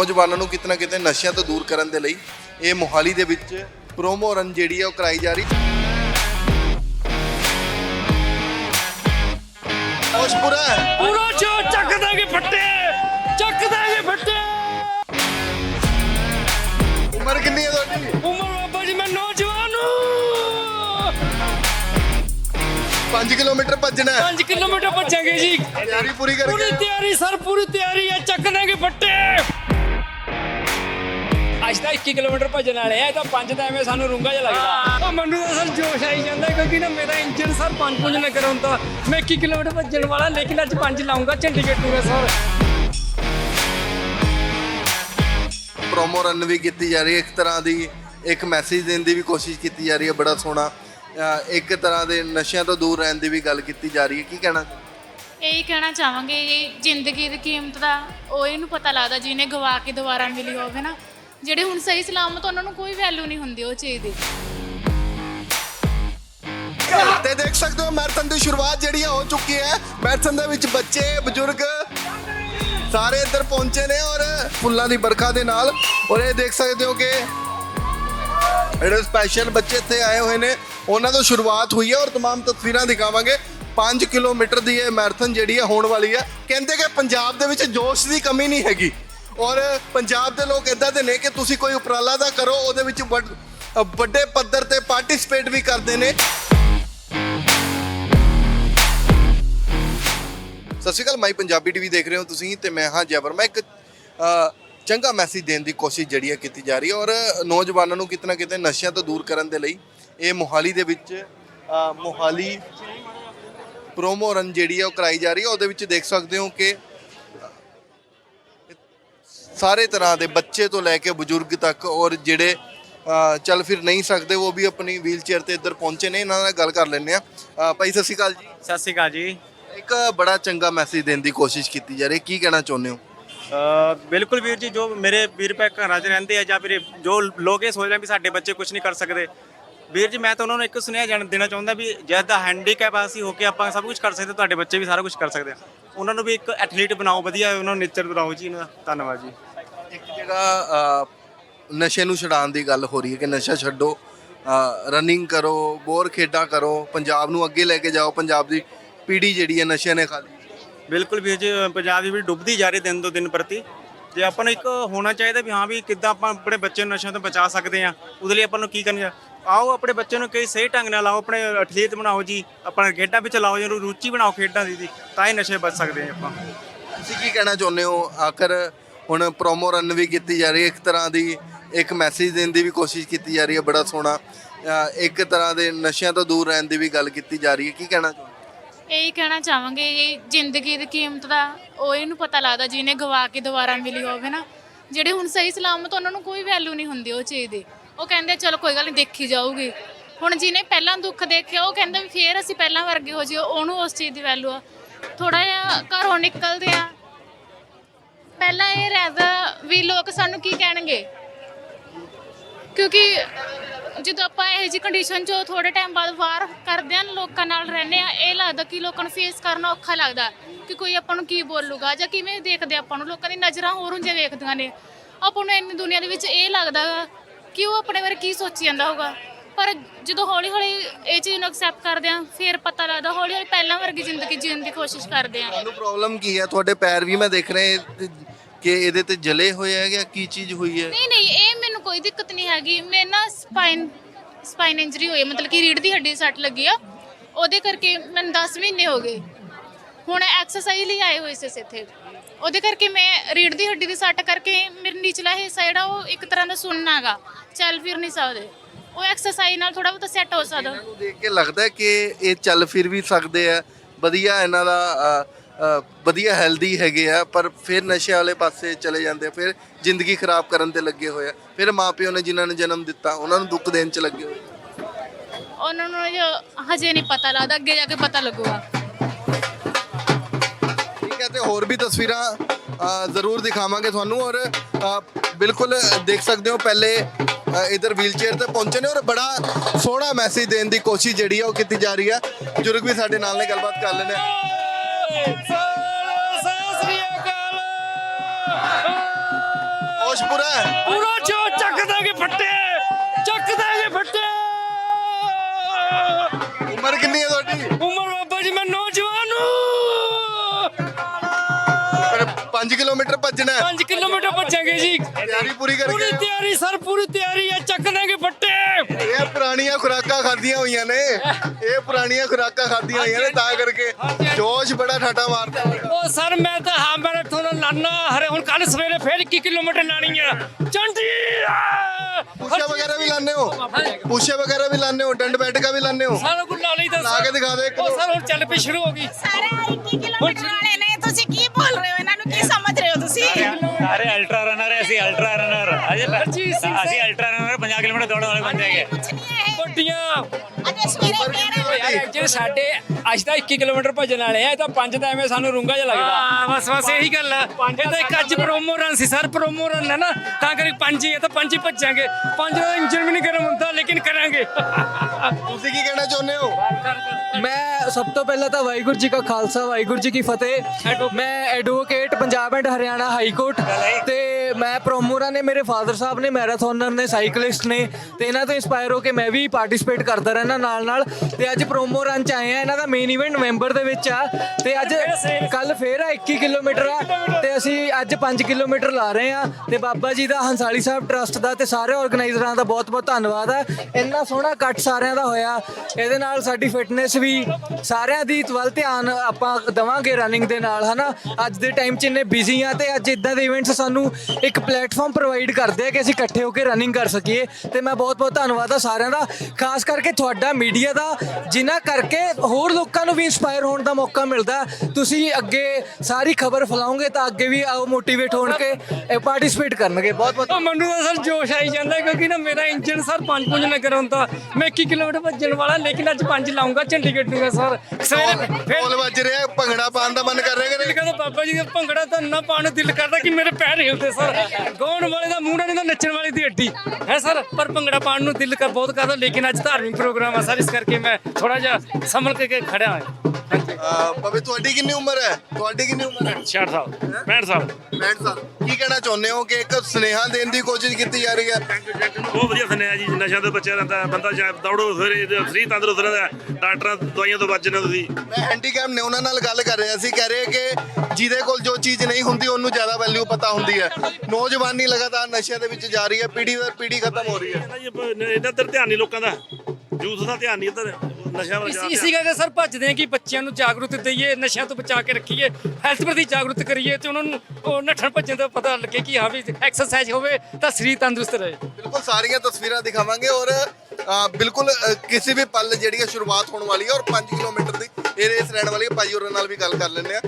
ਨੌਜਵਾਨਾਂ ਨੂੰ ਕਿਤਨਾ ਕਿਤੇ ਨਸ਼ਿਆਂ ਤੋਂ ਦੂਰ ਕਰਨ ਦੇ ਲਈ ਇਹ ਮੋਹਾਲੀ ਦੇ ਵਿੱਚ ਪ੍ਰੋਮੋ ਰਨ ਜਿਹੜੀ ਹੈ ਉਹ ਕਰਾਈ ਜਾ ਰਹੀ। ਹੋਸ਼ਪੁਰਾ ਪੂਰਾ ਚੋ ਚੱਕ ਦਾਂਗੇ ਫੱਟੇ। ਚੱਕ ਦਾਂਗੇ ਫੱਟੇ। ਉਮਰ ਕਿੰਨੀ ਹੈ ਤੁਹਾਡੀ? ਉਮਰ ਬਾਬਾ ਜੀ ਮੈਂ ਨੌਜਵਾਨ ਹੂੰ। 5 ਕਿਲੋਮੀਟਰ ਭੱਜਣਾ ਹੈ। 5 ਕਿਲੋਮੀਟਰ ਭੱਜਾਂਗੇ ਜੀ। ਤਿਆਰੀ ਪੂਰੀ ਪੂਰੀ ਕਰਕੇ ਤਿਆਰੀ ਸਰ ਪੂਰੀ ਤਿਆਰੀ ਹੈ। ਚੱਕ ਦਾਂਗੇ ਫੱਟੇ। ਅੱਜ ਤਾਂ 21 ਕਿਲੋਮੀਟਰ ਭੱਜਣ ਵਾਲੇ ਆ ਇਹ ਤਾਂ 5 ਤਾਂ ਐਵੇਂ ਸਾਨੂੰ ਰੁੰਗਾ ਜਿਹਾ ਲੱਗਦਾ। ਉਹ ਮੈਨੂੰ ਤਾਂ ਸਰ ਜੋਸ਼ ਆਈ ਜਾਂਦਾ ਕਿਉਂਕਿ ਨਾ ਮੇਰਾ ਇੰਜਨ ਸਰ 5 5 ਨਾ ਕਰਾਂ ਤਾਂ। ਮੈਂ 21 ਕਿਲੋਮੀਟਰ ਭੱਜਣ ਵਾਲਾ ਲੇਕਿਨ ਅੱਜ 5 ਲਾਉਂਗਾ Chandigarh tour sir. Promo run ਵੀ ਕੀਤੀ ਜਾ ਰਹੀ ਹੈ। ਇੱਕ ਤਰ੍ਹਾਂ ਦੀ ਇੱਕ ਮੈਸੇਜ ਦੇਣ ਦੀ ਵੀ ਕੋਸ਼ਿਸ਼ ਕੀਤੀ ਜਾ ਰਹੀ ਹੈ ਬੜਾ ਸੋਹਣਾ। ਇੱਕ ਤਰ੍ਹਾਂ ਦੇ ਨਸ਼ਿਆਂ ਤੋਂ ਦੂਰ ਰਹਿਣ ਦੀ ਵੀ ਗੱਲ ਕੀਤੀ ਜਾ ਰਹੀ ਹੈ। ਕੀ ਕਹਿਣਾ? ਇਹੀ ਕਹਿਣਾ ਚਾਹਾਂਗੇ ਜੀ ਜ਼ਿੰਦਗੀ ਦੀ ਕੀਮਤ ਦਾ ਉਹ ਇਹਨੂੰ ਪਤਾ ਲੱਗਦਾ ਜਿਹਨੇ ਗਵਾ ਕੇ ਦੁਬਾਰਾ ਮਿਲੀ ਹੋਵੇ ਨਾ। ਜਿਹੜੇ ਹੁਣ ਸਹੀ ਸਲਾਮਤ ਉਹਨਾਂ ਨੂੰ ਕੋਈ ਵੈਲਿਊ ਨਹੀਂ ਹੁੰਦੀ ਉਹ ਚੀਜ਼ ਦੀ ਤੇ ਦੇਖ ਸਕਦੇ ਹੋ ਮੈਰਾਥਨ ਦੀ ਸ਼ੁਰੂਆਤ ਜਿਹੜੀ ਹੈ ਹੋ ਚੁੱਕੀ ਹੈ ਮੈਰਾਥਨ ਦੇ ਵਿੱਚ ਬੱਚੇ ਬਜ਼ੁਰਗ ਸਾਰੇ ਇੱਧਰ ਪਹੁੰਚੇ ਨੇ ਔਰ ਫੁੱਲਾਂ ਦੀ ਬਰਖਾ ਦੇ ਨਾਲ ਔਰ ਇਹ ਦੇਖ ਸਕਦੇ ਹੋ ਕਿ ਜਿਹੜੇ ਸਪੈਸ਼ਲ ਬੱਚੇ ਇੱਥੇ ਆਏ ਹੋਏ ਨੇ ਉਹਨਾਂ ਤੋਂ ਸ਼ੁਰੂਆਤ ਹੋਈ ਹੈ ਔਰ तमाम ਤਸਵੀਰਾਂ ਦਿਖਾਵਾਂਗੇ 5 ਕਿਲੋਮੀਟਰ ਦੀ ਇਹ ਮੈਰਾਥਨ ਜਿਹੜੀ ਹੈ ਹੋਣ ਵਾਲੀ ਹੈ ਕਹਿੰਦੇ ਕਿ ਪੰਜਾਬ ਦੇ ਵਿੱਚ ਜੋਸ਼ ਦੀ ਕਮੀ ਨਹੀਂ ਹੈਗੀ ਔਰ ਪੰਜਾਬ ਦੇ ਲੋਕ ਇਦਾਂ ਦੇ ਨੇ ਕਿ ਤੁਸੀਂ ਕੋਈ ਉਪਰਾਲਾ ਦਾ ਕਰੋ, ਉਹਦੇ ਵਿੱਚ ਵੱਡ- ਵੱਡੇ ਪੱਧਰ ਤੇ ਪਾਰਟਿਸਿਪੇਟ ਵੀ ਕਰਦੇ ਨੇ। ਸਤਿ ਸ਼੍ਰੀ ਅਕਾਲ ਮਾਈ ਪੰਜਾਬੀ ਟੀਵੀ ਦੇਖ ਰਹੇ ਹੋ ਤੁਸੀਂ ਤੇ ਮੈਂ ਹਾਂ ਜੈਬਰ ਮੈਂ ਇੱਕ ਚੰਗਾ ਮੈਸੇਜ ਦੇਣ ਦੀ ਕੋਸ਼ਿਸ਼ ਜਿਹੜੀ ਹੈ ਕੀਤੀ ਜਾ ਰਹੀ ਹੈ ਔਰ ਨੌਜਵਾਨਾਂ ਨੂੰ ਕਿਤਨਾ ਕਿਤੇ ਨਸ਼ਿਆਂ ਤੋਂ ਦੂਰ ਕਰਨ ਦੇ ਲਈ ਇਹ ਮੋਹਾਲੀ ਦੇ ਵਿੱਚ ਮੋਹਾਲੀ ਪ੍ਰੋਮੋ ਰਨ ਜਿਹੜੀ ਹੈ ਉਹ ਕਰਾਈ ਜਾ ਰਹੀ ਹੈ। ਉਹਦੇ ਵਿੱਚ ਦੇਖ ਸਕਦੇ ਹੋ ਕਿ ਸਾਰੇ ਤਰ੍ਹਾਂ ਦੇ ਬੱਚੇ ਤੋਂ ਲੈ ਕੇ ਬਜ਼ੁਰਗ ਤੱਕ ਔਰ ਜਿਹੜੇ ਚੱਲ ਫਿਰ ਨਹੀਂ ਸਕਦੇ ਉਹ ਵੀ ਆਪਣੀ ਵੀਲ ਚੇਅਰ ਤੇ ਇੱਧਰ ਪਹੁੰਚੇ ਨੇ। ਇਹਨਾਂ ਨਾਲ ਗੱਲ ਕਰ ਲੈਂਦੇ ਆ ਭਾਈ ਸਤਿ ਸ਼੍ਰੀ ਅਕਾਲ ਜੀ। ਸਤਿ ਸ਼੍ਰੀ ਅਕਾਲ ਜੀ। ਇੱਕ ਬੜਾ ਚੰਗਾ ਮੈਸੇਜ ਦੇਣ ਦੀ ਕੋਸ਼ਿਸ਼ ਕੀਤੀ ਜਾ ਰਹੀ। ਕੀ ਕਹਿਣਾ ਚਾਹੁੰਦੇ ਹੋ? ਬਿਲਕੁਲ ਵੀਰ ਜੀ ਜੋ ਮੇਰੇ ਵੀਰ ਭੈ ਘਰਾਂ 'ਚ ਰਹਿੰਦੇ ਆ ਜਾਂ ਫਿਰ ਜੋ ਲੋਕ ਇਹ ਸੋਚ ਰਹੇ ਵੀ ਸਾਡੇ ਬੱਚੇ ਕੁਝ ਨਹੀਂ ਕਰ ਸਕਦੇ। ਵੀਰ ਜੀ ਮੈਂ ਤਾਂ ਉਹਨਾਂ ਨੂੰ ਇੱਕ ਸੁਨੇਹਾ ਜਾਣ ਦੇਣਾ ਚਾਹੁੰਦਾ ਵੀ ਜਦ ਦਾ ਹੈਂਡੀਕੈਪ ਅਸੀਂ ਹੋ ਕੇ ਆਪਾਂ ਸਭ ਕੁਝ ਕਰ ਸਕਦੇ ਤੁਹਾਡੇ ਬੱਚੇ ਵੀ ਸਾਰਾ ਕੁਝ ਕਰ ਸਕਦੇ ਆ। ਉਹਨਾਂ ਨੂੰ ਵੀ ਇੱਕ ਐਥਲੀਟ ਬਣਾਓ ਵਧੀਆ ਉਹਨਾਂ ਨੂੰ ਨੇਚਰ ਬਣਾਓ ਜੀ ਇਹਨਾਂ ਦਾ। ਧੰਨਵਾਦ ਜੀ। ਇੱਕ ਜਗ੍ਹਾ ਅ, ਨਸ਼ੇ ਨੂੰ ਛਡਾਉਣ ਦੀ ਗੱਲ ਹੋ ਰਹੀ ਹੈ ਕਿ ਨਸ਼ਾ ਛੱਡੋ ਰਨਿੰਗ ਕਰੋ ਬੋਰ ਖੇਡਾਂ ਕਰੋ ਪੰਜਾਬ ਨੂੰ ਅੱਗੇ ਲੈ ਕੇ ਜਾਓ ਪੰਜਾਬ ਦੀ ਪੀੜ੍ਹੀ ਜਿਹੜੀ ਹੈ ਨਸ਼ਿਆਂ ਨੇ ਖਾ ਲਈ ਬਿਲਕੁਲ ਵੀਰ ਜੀ ਪੰਜਾਬ ਦੀ ਵੀ ਡੁੱਬਦੀ ਜਾ ਰਹੀ ਦਿਨ ਤੋਂ ਦਿਨ ਪ੍ਰਤੀ। ਤੇ ਆਪਾਂ ਨੂੰ ਇੱਕ ਹੋਣਾ ਚਾਹੀਦਾ ਵੀ ਹਾਂ ਵੀ ਕਿੱਦਾਂ ਆਪਾਂ ਆਪਣੇ ਬੱਚੇ ਨੂੰ ਨਸ਼ਿਆਂ ਤੋਂ ਬਚਾ ਸਕਦੇ ਆ ਉਹਦੇ ਲਈ ਆਪਾਂ ਨੂੰ ਕੀ ਕਰਨਾ ਆਓ ਆਪਣੇ ਬੱਚੇ ਨੂੰ ਕਈ ਸਹੀ ਢੰਗ ਨਾਲ ਲਾਓ ਆਪਣੇ ਐਥਲੀਟ ਬਣਾਓ ਜੀ ਆਪਣਾ ਖੇਡਾਂ ਵਿੱਚ ਲਾਓ ਜਿਹਨੂੰ ਰੁਚੀ ਬਣਾਓ ਖੇਡਾਂ ਦੀ ਜੀ ਤਾਂ ਹੀ ਨਸ਼ੇ ਬਚ ਸਕਦੇ ਆ ਆਪਾਂ। ਤੁਸੀਂ ਕੀ ਕਹਿਣਾ ਚਾਹੁੰਦੇ ਹੋ? ਆਖਰ ਹੁਣ ਪ੍ਰੋਮੋ ਰਨ ਵੀ ਕੀਤੀ ਜਾ ਰਹੀ ਹੈ। ਇੱਕ ਤਰ੍ਹਾਂ ਦੀ ਇੱਕ ਮੈਸੇਜ ਦੇਣ ਦੀ ਵੀ ਕੋਸ਼ਿਸ਼ ਕੀਤੀ ਜਾ ਰਹੀ ਹੈ ਬੜਾ ਸੋਹਣਾ। ਅ, ਇੱਕ ਤਰ੍ਹਾਂ ਦੇ ਨਸ਼ਿਆਂ ਤੋਂ ਦੂਰ ਰਹਿਣ ਦੀ ਵੀ ਗੱਲ ਕੀਤੀ ਜਾ ਰਹੀ ਹੈ। ਕੀ ਕਹਿਣਾ ਚਾਹੁੰਦੇ ਇਹੀ ਕਹਿਣਾ ਚਾਹਾਂਗੇ ਜੀ ਜ਼ਿੰਦਗੀ ਦੀ ਕੀਮਤ ਦਾ ਉਹ ਇਹਨੂੰ ਪਤਾ ਲੱਗਦਾ ਜਿਹਨੇ ਗਵਾ ਕੇ ਦੁਬਾਰਾ ਮਿਲੀ ਹੋਵੇ ਨਾ। ਜਿਹੜੇ ਹੁਣ ਸਹੀ ਸਲਾਮਤ ਉਹਨਾਂ ਨੂੰ ਕੋਈ ਵੈਲਿਊ ਨਹੀਂ ਹੁੰਦੀ ਉਹ ਚੀਜ਼ ਦੀ। ਉਹ ਕਹਿੰਦੇ ਚਲੋ ਕੋਈ ਗੱਲ ਨਹੀਂ ਦੇਖੀ ਜਾਊਗੀ। ਹੁਣ ਜਿਹਨੇ ਪਹਿਲਾਂ ਦੁੱਖ ਦੇਖਿਆ ਉਹ ਕਹਿੰਦਾ ਵੀ ਫੇਰ ਅਸੀਂ ਪਹਿਲਾਂ ਵਰਗੇ ਹੋ ਜਿਓ ਉਹਨੂੰ ਉਸ ਚੀਜ਼ ਦੀ ਵੈਲਿਊ ਆ। ਥੋੜਾ ਜਿਹਾ ਘਰੋਂ ਨਿਕਲਦੇ ਆ। ਪਹਿਲਾਂ ਇਹ ਰਹਿਦਾ ਵੀ ਲੋਕ ਸਾਨੂੰ ਕੀ ਕਹਿਣਗੇ? ਕਿਉਂਕਿ ਜਦੋਂ ਆਪਾਂ ਇਹ ਜੀ ਕੰਡੀਸ਼ਨ ਚੋਂ ਥੋੜੇ ਟਾਈਮ ਬਾਅਦ ਬਾਹਰ ਕਰਦੇ ਆ ਲੋਕਾਂ ਨਾਲ ਰਹਿੰਦੇ ਆ ਇਹ ਲੱਗਦਾ ਕਿ ਲੋਕਾਂ ਨੂੰ ਫੇਸ ਕਰਨਾ ਔਖਾ ਲੱਗਦਾ ਕਿ ਕੋਈ ਆਪਾਂ ਨੂੰ ਕੀ ਬੋਲੂਗਾ ਜਾਂ ਕਿਵੇਂ ਦੇਖਦੇ ਆਪਾਂ ਨੂੰ? ਲੋਕਾਂ ਦੀ ਨਜ਼ਰਾਂ ਹੋਰ ਹੁੰਜੇ ਵੇਖਦੀਆਂ ਨੇ। ਆਪਾਂ ਨੂੰ ਇੰਨੀ ਦੁਨੀਆ ਦੇ ਵਿੱਚ ਇਹ ਲੱਗਦਾ ਕਿ ਉਹ ਆਪਣੇ ਬਾਰੇ ਕੀ ਸੋਚੀ ਜਾਂਦਾ ਹੋਊਗਾ? ਪਰ ਜਦੋਂ ਹੌਲੀ ਹੌਲੀ ਇਹ ਚੀਜ਼ ਨੂੰ ਐਕਸੈਪਟ ਕਰਦੇ ਆ ਫਿਰ ਪਤਾ ਲੱਗਦਾ ਹੌਲੀ ਹੌਲੀ ਪਹਿਲਾਂ ਵਰਗੀ ਜ਼ਿੰਦਗੀ ਜੀਣ ਦੀ ਕੋਸ਼ਿਸ਼ ਕਰਦੇ ਆ ਤੁਹਾਨੂੰ ਪ੍ਰੋਬਲਮ ਕੀ ਹੈ? ਤੁਹਾਡੇ ਪੈਰ ਵੀ ਮੈਂ ਦੇਖ ਰਹੇ ਕਿ ਇਹਦੇ ਤੇ ਜਲੇ ਹੋਏ ਹੈਗੇ ਆ, ਕੀ ਚੀਜ਼ ਹੋਈ ਹੈ? ਨਹੀਂ ਨਹੀਂ ਇਹ ਮੈਨੂੰ ਕੋਈ ਦਿੱਕਤ ਨਹੀਂ ਹੈਗੀ। ਮੇਰੇ ਨਾ ਸਪਾਈਨ ਸਪਾਈਨ ਇੰਜਰੀ ਹੋਈ ਹੈ ਮਤਲਬ ਕਿ ਰੀੜ ਦੀ ਹੱਡੀ ਸੱਟ ਲੱਗੀ ਆ। ਉਹਦੇ ਕਰਕੇ ਮੈਨੂੰ 10 ਮਹੀਨੇ ਹੋ ਗਏ। ਹੁਣ ਐਕਸਰਸਾਈਜ਼ ਲਈ ਆਏ ਹੋਏ ਸੀ ਅਸੀਂ ਇੱਥੇ। ਉਹਦੇ ਕਰਕੇ ਮੈਂ ਰੀੜ ਦੀ ਹੱਡੀ ਦੀ ਸੱਟ ਕਰਕੇ ਮੇਰੇ ਨਿਚਲਾ ਹਿੱਸਾ ਜਿਹੜਾ ਉਹ ਇੱਕ ਤਰ੍ਹਾਂ ਦਾ ਸੁੰਨਾਗਾ ਚੱਲ ਫਿਰ ਨਹੀਂ ਸਕਦੇ। ਉਹ ਐਕਸਰਸਾਈਜ਼ ਨਾਲ ਥੋੜਾ ਬਹੁਤਾ ਸੈੱਟ ਹੋ ਸਕਦਾ। ਇਹਨਾਂ ਨੂੰ ਦੇਖ ਕੇ ਲੱਗਦਾ ਹੈ ਕਿ ਇਹ ਚੱਲ ਫਿਰ ਵੀ ਸਕਦੇ ਆ। ਵਧੀਆ ਇਹਨਾਂ ਦਾ ਅ, ਵਧੀਆ ਹੈਲਦੀ ਹੈਗੇ ਆ ਪਰ ਫਿਰ ਨਸ਼ੇ ਵਾਲੇ ਪਾਸੇ ਚਲੇ ਜਾਂਦੇ ਆ ਫਿਰ ਜ਼ਿੰਦਗੀ ਖਰਾਬ ਕਰਨ ਤੇ ਲੱਗੇ ਹੋਏ ਆ। ਫਿਰ ਮਾਪਿਓ ਨੇ ਜਿਨ੍ਹਾਂ ਨੇ ਜਨਮ ਦਿੱਤਾ ਉਹਨਾਂ ਨੂੰ ਦੁੱਖ ਦੇਣ ਚ ਲੱਗੇ ਹੋਏ ਉਹਨਾਂ ਨੂੰ ਹਜੇ ਨਹੀਂ ਪਤਾ ਲੱਗਦਾ ਅੱਗੇ ਜਾ ਕੇ ਪਤਾ ਲੱਗੂਗਾ। ਠੀਕ ਹੈ ਤੇ ਹੋਰ ਵੀ ਤਸਵੀਰਾਂ ਅ, ਜ਼ਰੂਰ ਦਿਖਾਵਾਂਗੇ ਤੁਹਾਨੂੰ ਔਰ ਅ, ਬਿਲਕੁਲ ਦੇਖ ਸਕਦੇ ਹੋ ਪਹਿਲੇ ਅ, ਇਧਰ ਵੀਲਚੇਅਰ ਤੇ ਪਹੁੰਚੇ ਨੇ ਔਰ ਬੜਾ ਸੋਹਣਾ ਮੈਸੇਜ ਦੇਣ ਦੀ ਕੋਸ਼ਿਸ਼ ਜਿਹੜੀ ਆ ਉਹ ਕੀਤੀ ਜਾ ਰਹੀ ਆ। ਬਜ਼ੁਰਗ ਵੀ ਸਾਡੇ ਨਾਲ ਨੇ ਗੱਲਬਾਤ ਕਰ ਲੈਣੇ ਜੋਸ਼ ਪੂਰਾ ਜੋ ਚੱਕ ਦਾਂਗੇ ਫੱਟੇ। ਚੱਕ ਦਾਂਗੇ ਫੱਟੇ। ਉਮਰ ਕਿੰਨੀ ਹੈ ਤੁਹਾਡੀ? ਉਮਰ ਬਾਬਾ ਜੀ ਮੈਂ ਨੌਜਵਾਨ ਹੂੰ। 5 ਕਿਲੋਮੀਟਰ ਭੱਜਣਾ ਹੈ। 5 ਕਿਲੋਮੀਟਰ ਭੱਜਾਂਗੇ ਜੀ। ਤਿਆਰੀ ਪੂਰੀ ਕਰਕੇ। ਪੂਰੀ? ਤਿਆਰੀ ਸਰ ਪੂਰੀ ਤਿਆਰੀ ਹੈ। ਚੱਕ ਦਾਂਗੇ ਫੱਟੇ। ਇਹ ਪੁਰਾਣੀਆਂ ਖੁਰਾਕਾਂ ਖਾਧੀਆਂ ਹੋਈਆਂ ਨੇ। ਇਹ ਪੁਰਾਣੀਆਂ ਖੁਰਾਕਾਂ ਖਾਧੀਆਂ ਹੋਈਆਂ ਨੇ ਤਾਂ ਕਰਕੇ ਜੋਸ਼ ਬੜਾ ਠਾਟਾ ਮਾਰਦਾ। ਉਹ ਸਰ ਮੈਂ ਤਾਂ ਹਾਂ ਮੈਰਾਥਨ ਲਾਣਾ ਹਰੇ ਹੁਣ ਕੱਲ ਸਵੇਰੇ ਫੇਰ 21 ਕਿਲੋਮੀਟਰ ਲਾਣੀ ਆ। ਚੰਡੀ! ਪੁਸ਼ਾ ਵਗੈਰਾ ਵੀ ਲਾਣੇ ਹੋ? ਪੁਸ਼ਾ ਵਗੈਰਾ ਵੀ ਲਾਣੇ ਹੋ? ਡੰਡ ਬੈਠਕਾ ਵੀ ਲਾਣੇ ਹੋ? ਸਾਰਾ ਕੁਝ ਲਾ ਲਈ ਤਾਂ ਲਾ ਕੇ ਦਿਖਾ ਦੇ ਇੱਕ ਉਹ ਦੋ। ਸਰ ਹੁਣ ਚੱਲ ਪਈ ਸ਼ੁਰੂ ਹੋ ਗਈ। ਸਾਰੇ 21 ਕਿਲੋਮੀਟਰ ਵਾਲੇ ਨੇ ਤੁਸੀਂ ਕੀ ਬੋਲ ਰਹੇ ਹੋ ਕੀ ਸਮਝ ਰਹੇ ਹੋ ਤੁਸੀਂ? ਸਾਰੇ ਅਲਟਰਾ ਰਨਰ ਹੈ ਅਸੀਂ ਅਲਟਰਾ ਰਨਰ ਅਜੇ। ਅਸੀਂ ਅਲਟਰਾ ਰਨਰ 50 ਕਿਲੋਮੀਟਰ ਦੌੜਨ ਵਾਲੇ ਬੰਦੇ ਹੈਗੇ। ਕੁਝ ਨਹੀਂ ਹੈ ਵੱਡੀਆਂ ਅਜੇ ਸਵੇਰੇ ਕਹਿ ਰਹੇ ਹੋ ਯਾਰ ਐਕਚੁਅਲੀ ਸਾਡੇ ਅੱਜ ਤਾਂ 21 ਕਿਲੋਮੀਟਰ ਭੱਜਣ ਵਾਲੇ ਆ ਇਹ ਤਾਂ ਪੰਜ ਤਾਂ ਐਵੇਂ ਸਾਨੂੰ ਰੁੰਗਾ ਜਿਹਾ ਲੱਗਦਾ। ਹਾਂ ਬਸ ਬਸ ਇਹੀ ਗੱਲ ਆ। ਇਹ ਤਾਂ ਇੱਕ ਅੱਜ ਪ੍ਰੋਮੋ ਰਨ ਸੀ ਸਰ ਪ੍ਰੋਮੋ ਰਨ ਹੈ ਨਾ। ਤਾਂ ਕਰਕੇ ਪੰਜ ਹੀ ਹੈ ਤਾਂ ਪੰਜ ਹੀ ਭੱਜਾਂਗੇ। ਪੰਜ ਦਾ ਇੰਜਨ ਵੀ ਨਹੀਂ ਗਰਮ ਹੁੰਦਾ ਲੇਕਿਨ ਕਰਾਂਗੇ। ਤੁਸੀਂ ਕੀ ਕਹਿਣਾ ਚਾਹੁੰਦੇ ਹੋ? ਮੈਂ ਸਭ ਤੋਂ ਪਹਿਲਾਂ ਤਾਂ ਵਾਹਿਗੁਰੂ ਜੀ ਕਾ ਖਾਲਸਾ, ਵਾਹਿਗੁਰੂ ਜੀ ਕੀ ਫਤਿਹ। ਮੈਂ advocate Punjab and Haryana high court ਤੇ ਮੈਂ ਪ੍ਰੋਮੋਰਾ ਨੇ, ਮੇਰੇ ਫਾਦਰ ਸਾਹਿਬ ਨੇ ਮੈਰਾਥੋਨਰ ਨੇ ਸਾਈਕਲਿਸਟ ਨੇ ਤੇ ਇਹਨਾਂ ਤੋਂ ਇੰਸਪਾਇਰ ਹੋ ਕੇ ਮੈਂ ਵੀ ਪਾਰਟਿਸਿਪੇਟ ਕਰਦਾ ਰਹਿਣਾ ਨਾਲ ਨਾਲ ਤੇ ਅੱਜ ਪ੍ਰੋਮੋ ਰਨ ਚ ਆਏ ਆ, ਇਹਨਾਂ ਦਾ ਮੇਨ ਇਵੈਂਟ ਨਵੰਬਰ ਦੇ ਵਿੱਚ ਆ ਤੇ ਅੱਜ ਕੱਲ ਫੇਰ ਆ 21 ਕਿਲੋਮੀਟਰ ਆ ਤੇ ਅਸੀਂ ਅੱਜ 5 ਕਿਲੋਮੀਟਰ ਲਾ ਰਹੇ ਆ ਤੇ ਬਾਬਾ ਜੀ ਦਾ ਹੰਸਾਲੀ ਸਾਹਿਬ ਟਰਸਟ ਦਾ ਤੇ ਸਾਰੇ ਆਰਗੇਨਾਈਜ਼ਰਾਂ ਦਾ ਬਹੁਤ ਬਹੁਤ ਧੰਨਵਾਦ ਆ। ਇੰਨਾ ਸੋਹਣਾ ਕੱਟ ਸਾਰਿਆਂ ਦਾ ਹੋਇਆ ਹੋਇਆ। ਇਹਦੇ ਨਾਲ ਸਾਡੀ ਫਿਟਨੈਸ ਵੀ ਸਾਰਿਆਂ ਦੀ ਵੱਲ ਧਿਆਨ ਆਪਾਂ ਦਵਾਂਗੇ ਰਨਿੰਗ ਦੇ ਨਾਲ, ਹਨਾ? ਅੱਜ ਦੇ ਟਾਈਮ 'ਚ ਇੰਨੇ ਬਿਜ਼ੀ ਆ ਤੇ ਅੱਜ ਇਦਾਂ ਦੇ ਇਵੈਂਟਸ ਸਾਨੂੰ ਇੱਕ ਪਲੇਟਫਾਰਮ ਪ੍ਰੋਵਾਈਡ ਕਰਦੇ ਆ ਕਿ ਅਸੀਂ ਇਕੱਠੇ ਹੋ ਕੇ ਰਨਿੰਗ ਕਰ ਸਕੀਏ। ਤੇ ਮੈਂ ਬਹੁਤ ਬਹੁਤ ਧੰਨਵਾਦ ਆ ਸਾਰਿਆਂ ਦਾ, ਖਾਸ ਕਰਕੇ ਤੁਹਾਡਾ ਮੀਡੀਆ ਦਾ, ਜਿਨ੍ਹਾਂ ਕਰਕੇ ਹੋਰ ਲੋਕਾਂ ਨੂੰ ਵੀ ਇਨਸਪਾਇਰ ਹੋਣ ਦਾ ਮੌਕਾ ਮਿਲਦਾ। ਤੁਸੀਂ ਅੱਗੇ ਸਾਰੀ ਖਬਰ ਫੈਲਾਓਗੇ ਤਾਂ ਅੱਗੇ ਵੀ ਆਓ ਮੋਟੀਵੇਟ ਹੋਣ ਕੇ ਪਾਰਟਿਸਿਪੇਟ ਕਰਨਗੇ। ਬਹੁਤ ਬਹੁਤ ਮੈਨੂੰ ਤਾਂ ਸਰ ਜੋਸ਼ ਆਈ ਜਾਂਦਾ ਕਿਉਂਕਿ ਨਾ ਮੇਰਾ ਇੰਜਨ ਸਰ ਪੰਜ ਪੰਜ ਨਗਰ ਹੁੰਦਾ। ਮੈਂ 21 ਕਿਲੋਮੀਟਰ ਭੱਜਣ ਵਾਲਾ ਲੇਕਿਨ ਅੱਜ ਪੰਜ ਲਾਉਂਗਾ ਚੰਡੀਗੜ੍ਹ ਨੂੰ ਸਰ। ਸਵੇਰੇ ਫਿਰ ਬੋਲ ਵੱਜ ਰਿਹਾ ਭੰਗੜਾ ਪਾਉਣ ਦਾ ਮਨ ਕਰ ਰਿਹਾ ਕਿ ਦਿਲ ਨਹੀਂ ਕਰਦਾ ਬਾਬਾ ਜੀ ਦਾ ਭੰਗੜਾ ਤਾਂ ਨਾ ਪਾਉਣ ਨੂੰ ਦਿਲ ਕਰਦਾ ਕਿ ਮੇਰੇ ਪੈਰ ਹਿਲਦੇ ਸਰ। ਗਾਉਣ ਵਾਲੇ ਦਾ ਮੂੰਹ ਨਹੀਂ ਤਾਂ ਨੱਚਣ ਵਾਲੀ ਦੀ ਹੱਡੀ। ਹੈ ਸਰ ਪਰ ਭੰਗੜਾ ਪਾਉਣ ਨੂੰ ਦਿਲ ਕਰ ਬਹੁਤ ਕਰਦਾ ਲੇਕਿਨ ਅੱਜ ਧਾਰਮਿਕ ਪ੍ਰੋਗਰਾਮ ਆ ਸਰ ਇਸ ਕਰਕੇ ਮੈਂ ਥੋੜਾ ਜਿਹਾ ਸੰਭਲ ਕੇ ਖੜਿਆ ਹਾਂ। ਬਾਬੇ ਤੁਹਾਡੀ ਕਿੰਨੀ ਉਮਰ ਹੈ? ਤੁਹਾਡੀ ਕਿੰਨੀ ਉਮਰ ਹੈ? 60 ਸਾਲ 65 ਸਾਲ। 65 ਸਾਲ। ਕੀ ਕਹਿਣਾ ਚਾਹੁੰਦੇ ਹੋ ਕਿ ਇੱਕ ਸੁਨੇਹਾ ਦੇਣ ਦੀ ਕੋਸ਼ਿਸ਼ ਕੀਤੀ ਜਾ ਰਹੀ ਹੈ? ਬਹੁਤ ਵਧੀਆ ਸੁਣਿਆ ਜੀ ਨਸ਼ਾ ਤੋਂ ਬਚਿਆ ਰਹਿੰਦਾ ਬੰਦਾ ਜਾਂ ਦੌੜੋ ਸਵੇਰੇ ਫ੍ਰੀ ਤੰਦਰੁਸਤ ਰਹਿੰਦਾ ਡਾਕਟਰਾਂ ਦਵਾਈਆਂ ਤੋਂ ਬਚ ਜਾਂਦੇ ਤੁਸੀਂ ਮੈਂ ਹੈਂਡੀਕੈਪ ਨੇ ਉਹਨਾਂ ਨਾਲ ਗੱਲ ਕਰ ਰਿਹਾ ਸੀ ਕਹਿ ਰਹੇ ਕਿ ਜਿਹਦੇ ਕੋਲ ਜੋ ਚੀਜ਼ ਨਹੀਂ ਹੁੰਦੀ ਉਹਨੂੰ ਜ਼ਿਆਦਾ ਵੈਲਿਊ ਪਤਾ ਹੁੰਦੀ ਹੈ। ਨੌਜਵਾਨੀ ਲਗਾਤਾਰ ਨਸ਼ਿਆਂ ਦੇ ਵਿੱਚ ਜਾ ਰਹੀ ਹੈ ਪੀੜ੍ਹੀ ਦਰ ਪੀੜ੍ਹੀ ਖਤਮ ਹੋ ਰਹੀ ਹੈ। ਇਹਨਾਂ ਤੇ ਧਿਆਨ ਨਹੀਂ ਲੋਕਾਂ ਦਾ। ਯੂਥ ਦਾ ਧਿਆਨ ਨਹੀਂ ਇੱਧਰ ਨਸ਼ਾ ਵੱਲ ਇਸ ਜ਼ਿਆਦਾ ਇਸੀ ਕਰਕੇ ਸਰ ਭੱਜਦੇ ਆ ਕਿ ਬੱਚਿਆਂ ਨੂੰ ਜਾਗਰੂਕ ਦਈਏ ਨਸ਼ਿਆਂ ਤੋਂ ਬਚਾ ਕੇ ਰੱਖੀਏ ਹੈਲਥ ਪ੍ਰਤੀ ਜਾਗਰੂਕ ਕਰੀਏ ਤੇ ਉਹਨਾਂ ਨੂੰ ਉਹ ਨੱਠਣ ਭੱਜਣ ਦਾ ਪਤਾ ਲੱਗੇ ਕਿ ਹਾਂ ਵੀ ਐਕਸਰਸਾਈਜ਼ ਹੋਵੇ ਤਾਂ ਸਰੀਰ ਤੰਦਰੁਸਤ ਰਹੇ। ਬਿਲਕੁਲ ਸਾਰੀਆਂ ਤਸਵੀਰਾਂ ਦਿਖਾਵਾਂਗੇ ਔਰ ਬਿਲਕੁਲ ਕਿਸੇ ਵੀ ਪਲ ਜਿਹੜੀ ਹੈ ਸ਼ੁਰੂਆਤ ਹੋਣ ਵਾਲੀ ਹੈ ਔਰ 5 ਕਿਲੋਮੀਟਰ ਦੀ ਇਹ ਰੇਸ ਰਹਿਣ ਵਾਲੀ ਹੈ ਭਾਜੀ ਹੋਰਾਂ ਨਾਲ ਵੀ ਗੱਲ ਕਰ ਲੈਂਦੇ ਆ।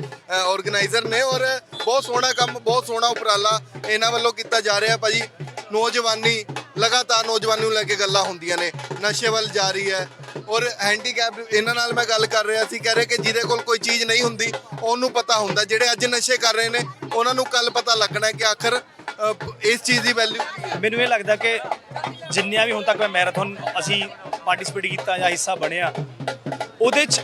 ਆਰਗੇਨਾਈਜ਼ਰ ਨੇ ਔਰ ਬਹੁਤ ਸੋਹਣਾ ਕੰਮ, ਬਹੁਤ ਸੋਹਣਾ ਉਪਰਾਲਾ ਇਹਨਾਂ ਵੱਲੋਂ ਕੀਤਾ ਜਾ ਰਿਹਾ ਭਾਜੀ। ਨੌਜਵਾਨੀ ਲਗਾਤਾਰ ਨੌਜਵਾਨੀ ਨੂੰ ਲੈ ਕੇ ਗੱਲਾਂ ਹੁੰਦੀਆਂ ਨੇ। ਨਸ਼ੇ ਵੱਲ ਜਾ ਰਹੀ ਹੈ ਔਰ ਹੈਂਡੀਕੈਪ ਇਹਨਾਂ ਨਾਲ ਮੈਂ ਗੱਲ ਕਰ ਰਿਹਾ ਸੀ ਕਹਿ ਰਹੇ ਕਿ ਜਿਹਦੇ ਕੋਲ ਕੋਈ ਚੀਜ਼ ਨਹੀਂ ਹੁੰਦੀ ਉਹਨੂੰ ਪਤਾ ਹੁੰਦਾ। ਜਿਹੜੇ ਅੱਜ ਨਸ਼ੇ ਕਰ ਰਹੇ ਨੇ ਉਹਨਾਂ ਨੂੰ ਕੱਲ ਪਤਾ ਲੱਗਣਾ ਹੈ ਕਿ ਆਖਰ ਅ, ਇਸ ਚੀਜ਼ ਦੀ ਵੈਲਿਊ ਮੈਨੂੰ ਇਹ ਲੱਗਦਾ ਕਿ ਜਿੰਨੀਆਂ ਵੀ ਹੁਣ ਤੱਕ ਮੈਂ ਮੈਰਾਥਨ ਅਸੀਂ ਪਾਰਟਿਸਿਪੇਟ ਕੀਤਾ ਜਾਂ ਹਿੱਸਾ ਬਣਿਆ ਉਹਦੇ 'ਚ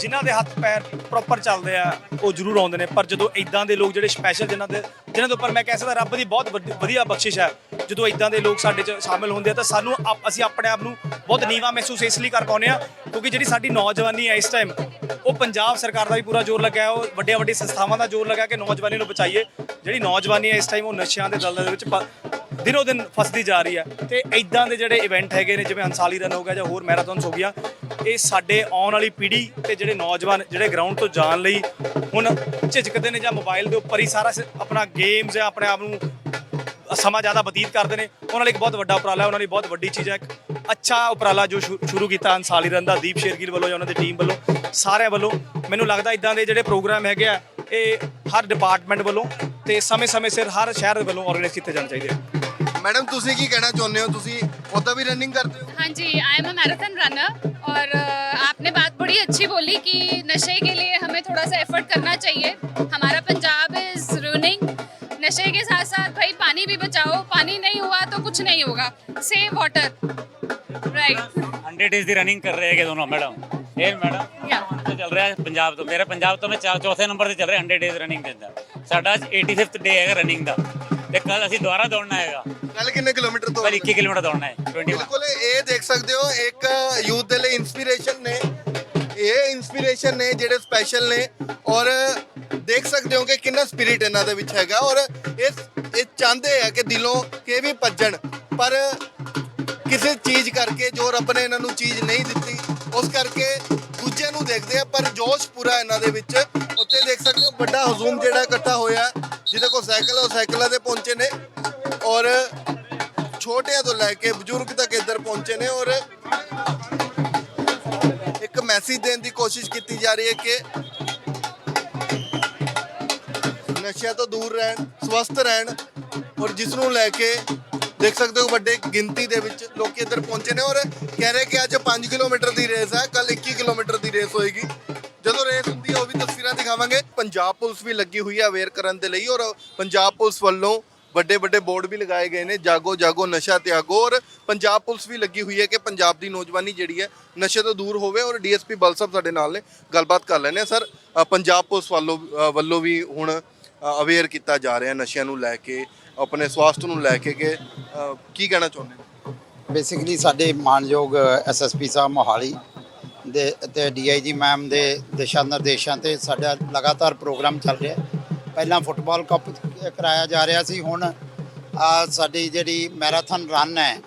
ਜਿਨ੍ਹਾਂ ਦੇ ਹੱਥ ਪੈਰ ਪ੍ਰੋਪਰ ਚੱਲਦੇ ਆ ਉਹ ਜ਼ਰੂਰ ਆਉਂਦੇ ਨੇ। ਪਰ ਜਦੋਂ ਇਦਾਂ ਦੇ ਲੋਕ ਜਿਹੜੇ ਸਪੈਸ਼ਲ ਜਿਨ੍ਹਾਂ ਦੇ ਜਿਨ੍ਹਾਂ ਦੇ ਉੱਪਰ ਮੈਂ ਕਹਿ ਸਕਦਾ ਰੱਬ ਦੀ ਬਹੁਤ ਵੱਡੀ- ਵਧੀਆ ਬਖਸ਼ਿਸ਼ ਹੈ। ਜਦੋਂ ਇਦਾਂ ਦੇ ਲੋਕ ਸਾਡੇ 'ਚ ਸ਼ਾਮਿਲ ਹੁੰਦੇ ਆ ਤਾਂ ਸਾਨੂੰ ਆਪ- ਅਸੀਂ ਆਪਣੇ ਆਪ ਨੂੰ ਬਹੁਤ ਨੀਵਾ ਮਹਿਸੂਸ ਇਸ ਲਈ ਕਰ ਪਾਉਂਦੇ ਆ ਕਿਉਂਕਿ ਜਿਹੜੀ ਸਾਡੀ ਨੌਜਵਾਨੀ ਹੈ ਇਸ ਟਾਈਮ ਉਹ ਪੰਜਾਬ ਸਰਕਾਰ ਦਾ ਵੀ ਪੂਰਾ ਜ਼ੋਰ ਲੱਗਾ ਹੈ ਉਹ ਵੱਡੀਆਂ ਵੱਡੀਆਂ ਸੰਸਥਾਵਾਂ ਦਾ ਜ਼ੋਰ ਲੱਗਾ ਕਿ ਨੌਜਵਾਨੀ ਨੂੰ ਬਚਾਈਏ। ਜਿਹੜੀ ਨੌਜਵਾਨੀ ਹੈ ਇਸ ਟਾਈਮ ਉਹ ਨਸ਼ਿਆਂ ਦੇ ਦਲਦਲ ਦੇ ਵਿੱਚ ਪ- ਦਿਨੋ ਦਿਨ ਫਸਦੀ ਜਾ ਰਹੀ ਹੈ। ਤੇ ਇਦਾਂ ਦੇ ਜਿਹੜੇ ਇਵੈਂਟ ਹੈਗੇ ਨੇ, ਜਿਵੇਂ ਹੰਸਾਲੀ ਰਨ ਹੋ ਗਿਆ ਜਾਂ ਹੋਰ ਮੈਰਾਥਨਸ ਹੋ ਗਿਆ ਇਹ ਸਾਡੇ ਆਉਣ ਵਾਲੀ ਪੀੜ੍ਹੀ ਤੇ ਜਿਹੜੇ ਨੌਜਵਾਨ, ਜਿਹੜੇ ਗਰਾਊਂਡ ਤੋਂ ਜਾਣ ਲਈ ਹੁਣ ਝਿਜਕਦੇ ਨੇ ਜਾਂ ਮੋਬਾਈਲ ਦੇ ਉੱਪਰ ਹੀ ਸਾਰਾ ਸ- ਆਪਣਾ ਗੇਮਸ ਜਾਂ ਆਪਣੇ ਆਪ ਨੂੰ ਸਮਾਂ ਜ਼ਿਆਦਾ ਬਤੀਤ ਕਰਦੇ ਨੇ ਉਹਨਾਂ ਲਈ ਇੱਕ ਬਹੁਤ ਵੱਡਾ ਉਪਰਾਲਾ ਹੈ ਉਹਨਾਂ ਲਈ ਬਹੁਤ ਵੱਡੀ ਚੀਜ਼ ਹੈ ਇੱਕ ਅੱਛਾ ਉਪਰਾਲਾ ਜੋ ਸ਼ੁ- ਸ਼ੁਰੂ ਕੀਤਾ ਹੰਸਾਲੀ ਰਨ ਦਾ ਦੀਪ ਸ਼ੇਰਗਿਲ ਵੱਲੋਂ ਜਾਂ ਉਹਨਾਂ ਦੀ ਟੀਮ ਵੱਲੋਂ ਸਾਰਿਆਂ ਵੱਲੋਂ ਮੈਨੂੰ ਲੱਗਦਾ ਇਦਾਂ ਦੇ ਜਿਹੜੇ ਪ੍ਰੋਗਰਾਮ ਹੈਗੇ ਆ ਇਹ ਹਰ ਡਿਪਾਰਟਮੈਂਟ ਵੱਲੋਂ ਤੇ ਸਮੇਂ-ਸਮੇਂ ਸਿਰ ਹਰ ਸ਼ਹਿਰ ਦੇ ਵੱਲੋਂ ਆਰਗੇਨਾਈਜ਼ ਕੀਤੇ ਜਾਣੇ ਚਾਹੀਦੇ ਆ ਮੈਡਮ ਤੁਸੀਂ ਕੀ ਕਹਿਣਾ ਚਾਹੁੰਦੇ ਹੋ ਤੁਸੀਂ ਉਦਾਂ ਵੀ ਰਨਿੰਗ ਕਰਦੇ ਹੋ हाँ जी I am a marathon runner और अ, आपने बात बड़ी अच्छी बोली कि नशे के लिए हमें थोड़ा सा एफर्ट करना चाहिए हमारा पंजाब इज रूनिंग नशे के साथ साथ भाई पानी भी बचाओ पानी नहीं हुआ तो कुछ नहीं होगा सेव वाटर राइट 100 ਡੇਜ਼ ਦੀ ਰਨਿੰਗ ਕਰ ਰਹੇ ਹੈਗੇ ਦੋਨੋਂ ਮੈਡਮ ਇਹ ਮੈਡਮ Yeah. ਤੋਂ ਚੱਲ ਰਿਹਾ ਹੈ ਪੰਜਾਬ ਤੋਂ ਮੇਰੇ ਪੰਜਾਬ ਤੋਂ ਮੈਂ ਚਾ- ਚੌਥੇ ਨੰਬਰ ਤੇ ਚੱਲ ਰਿਹਾ 100 ਡੇਜ਼ ਰਨਿੰਗ ਦੇ ਅੰਦਰ ਸਾਡਾ ਅੱਜ 85th ਡੇ ਹੈਗਾ ਰਨਿੰਗ ਦਾ ਤੇ ਕੱਲ ਅਸੀਂ ਦੁਬਾਰਾ ਦੌੜਨਾ ਹੈਗਾ ਕੱਲ ਕਿੰਨੇ ਕਿਲੋਮੀਟਰ ਤੋਂ ਕੱਲ 21 ਕਿਲੋਮੀਟਰ ਦੌੜਨਾ ਹੈ 21 ਬਿਲਕੁਲ ਇਹ ਦੇਖ ਸਕਦੇ ਹੋ ਇੱਕ ਯੂਥ ਦੇ ਲਈ ਇਨਸਪੀਰੇਸ਼ਨ ਨੇ ਇਹ ਇਨਸਪੀਰੇਸ਼ਨ ਨੇ, ਜਿਹੜੇ ਸਪੈਸ਼ਲ ਨੇ, ਔਰ ਦੇਖ ਸਕਦੇ ਹੋ ਕਿ ਕਿੰਨਾ ਸਪਿਰਿਟ ਇਹਨਾਂ ਦੇ ਵਿੱਚ ਹੈਗਾ, ਔਰ ਇਹ ਇਹ ਚਾਹੁੰਦੇ ਆ ਕਿ ਦਿਲੋਂ ਕਿ ਵੀ ਭੱਜਣ, ਪਰ ਕਿਸੇ ਚੀਜ਼ ਕਰਕੇ ਜੋ ਰੱਬ ਨੇ ਇਹਨਾਂ ਨੂੰ ਚੀਜ਼ ਨਹੀਂ ਦਿੱਤੀ, ਉਸ ਕਰਕੇ ਦੂਜਿਆਂ ਨੂੰ ਦੇਖਦੇ ਆ, ਪਰ ਜੋਸ਼ ਪੂਰਾ ਇਹਨਾਂ ਦੇ ਵਿੱਚ ਉੱਤੇ ਦੇਖ ਸਕਦੇ ਹੋ ਵੱਡਾ ਹਜ਼ੂਮ ਜਿਹੜਾ ਇਕੱਠਾ ਹੋਇਆ, ਜਿਹਦੇ ਕੋਲ ਸਾਈਕਲ ਉਹ ਸਾਈਕਲਾਂ ਤੇ ਪਹੁੰਚੇ ਨੇ, ਔਰ ਛੋਟਿਆਂ ਤੋਂ ਲੈ ਕੇ ਬਜ਼ੁਰਗ ਤੱਕ ਇੱਧਰ ਪਹੁੰਚੇ ਨੇ, ਔਰ ਮੈਸੇਜ ਦੇਣ ਦੀ ਕੋਸ਼ਿਸ਼ ਕੀਤੀ ਜਾ ਰਹੀ ਹੈ ਕਿ ਨਸ਼ਿਆਂ ਤੋਂ ਦੂਰ ਰਹਿਣ, ਸਵਸਥ ਰਹਿਣ ਔਰ ਜਿਸ ਨੂੰ ਲੈ ਕੇ ਦੇਖ ਸਕਦੇ ਹੋ ਵੱਡੇ ਗਿਣਤੀ ਦੇ ਵਿੱਚ ਲੋਕੀ ਇੱਧਰ ਪਹੁੰਚੇ ਨੇ ਔਰ ਕਹਿ ਰਹੇ ਕਿ ਅੱਜ 5 ਕਿਲੋਮੀਟਰ ਦੀ ਰੇਸ ਹੈ ਕੱਲ 21 ਕਿਲੋਮੀਟਰ ਦੀ ਰੇਸ ਹੋਏਗੀ। ਜਦੋਂ ਰੇਸ ਹੁੰਦੀ ਹੈ ਉਹ ਵੀ ਤਸਵੀਰਾਂ ਦਿਖਾਵਾਂਗੇ। ਪੰਜਾਬ ਪੁਲਿਸ ਵੀ ਲੱਗੀ ਹੋਈ ਹੈ ਅਵੇਅਰ ਕਰਨ ਦੇ ਲਈ ਔਰ ਪੰਜਾਬ ਪੁਲਿਸ ਵੱਲੋਂ ਵੱਡੇ ਵੱਡੇ ਬੋਰਡ ਵੀ ਲਗਾਏ ਗਏ ਨੇ, ਜਾਗੋ ਜਾਗੋ, ਨਸ਼ਾ ਤਿਆਗੋ ਔਰ ਪੰਜਾਬ ਪੁਲਿਸ ਵੀ ਲੱਗੀ ਹੋਈ ਹੈ ਕਿ ਪੰਜਾਬ ਦੀ ਨੌਜਵਾਨੀ ਜਿਹੜੀ ਹੈ ਨਸ਼ੇ ਤੋਂ ਦੂਰ ਹੋਵੇ ਔਰ ਡੀਐਸਪੀ ਬਲ ਸਾਹਿਬ ਸਾਡੇ ਨਾਲ ਨੇ, ਗੱਲਬਾਤ ਕਰ ਲੈਣੇ ਆ ਸਰ ਪੰਜਾਬ ਪੁਲਿਸ ਵੱਲੋਂ ਵੱਲੋਂ ਵੀ ਹੁਣ ਅਵੇਅਰ ਕੀਤਾ ਜਾ ਰਿਹਾ ਨਸ਼ਿਆਂ ਨੂੰ ਲੈ ਕੇ, ਆਪਣੇ ਸਵਾਸਥ ਨੂੰ ਲੈ ਕੇ ਕਿ ਕੀ ਕਹਿਣਾ ਚਾਹੁੰਦੇ ਬੇਸਿਕਲੀ ਸਾਡੇ ਮਾਨਯੋਗ ਐਸਐਸਪੀ ਸਾਹਿਬ ਮੋਹਾਲੀ ਦੇ ਤੇ ਡੀਆਈਜੀ ਮੈਮ ਦੇ ਦਿਸ਼ਾ ਨਿਰਦੇਸ਼ਾਂ ਤੇ ਸਾਡਾ ਲਗਾਤਾਰ ਪ੍ਰੋਗਰਾਮ ਚੱਲ ਰਿਹਾ ਪਹਿਲਾਂ ਫੁੱਟਬਾਲ ਕੱਪ ਕਰਾਇਆ ਜਾ ਰਿਹਾ ਸੀ। ਹੁਣ ਸਾਡੀ ਜਿਹੜੀ ਮੈਰਾਥਨ ਰਨ ਹੈ,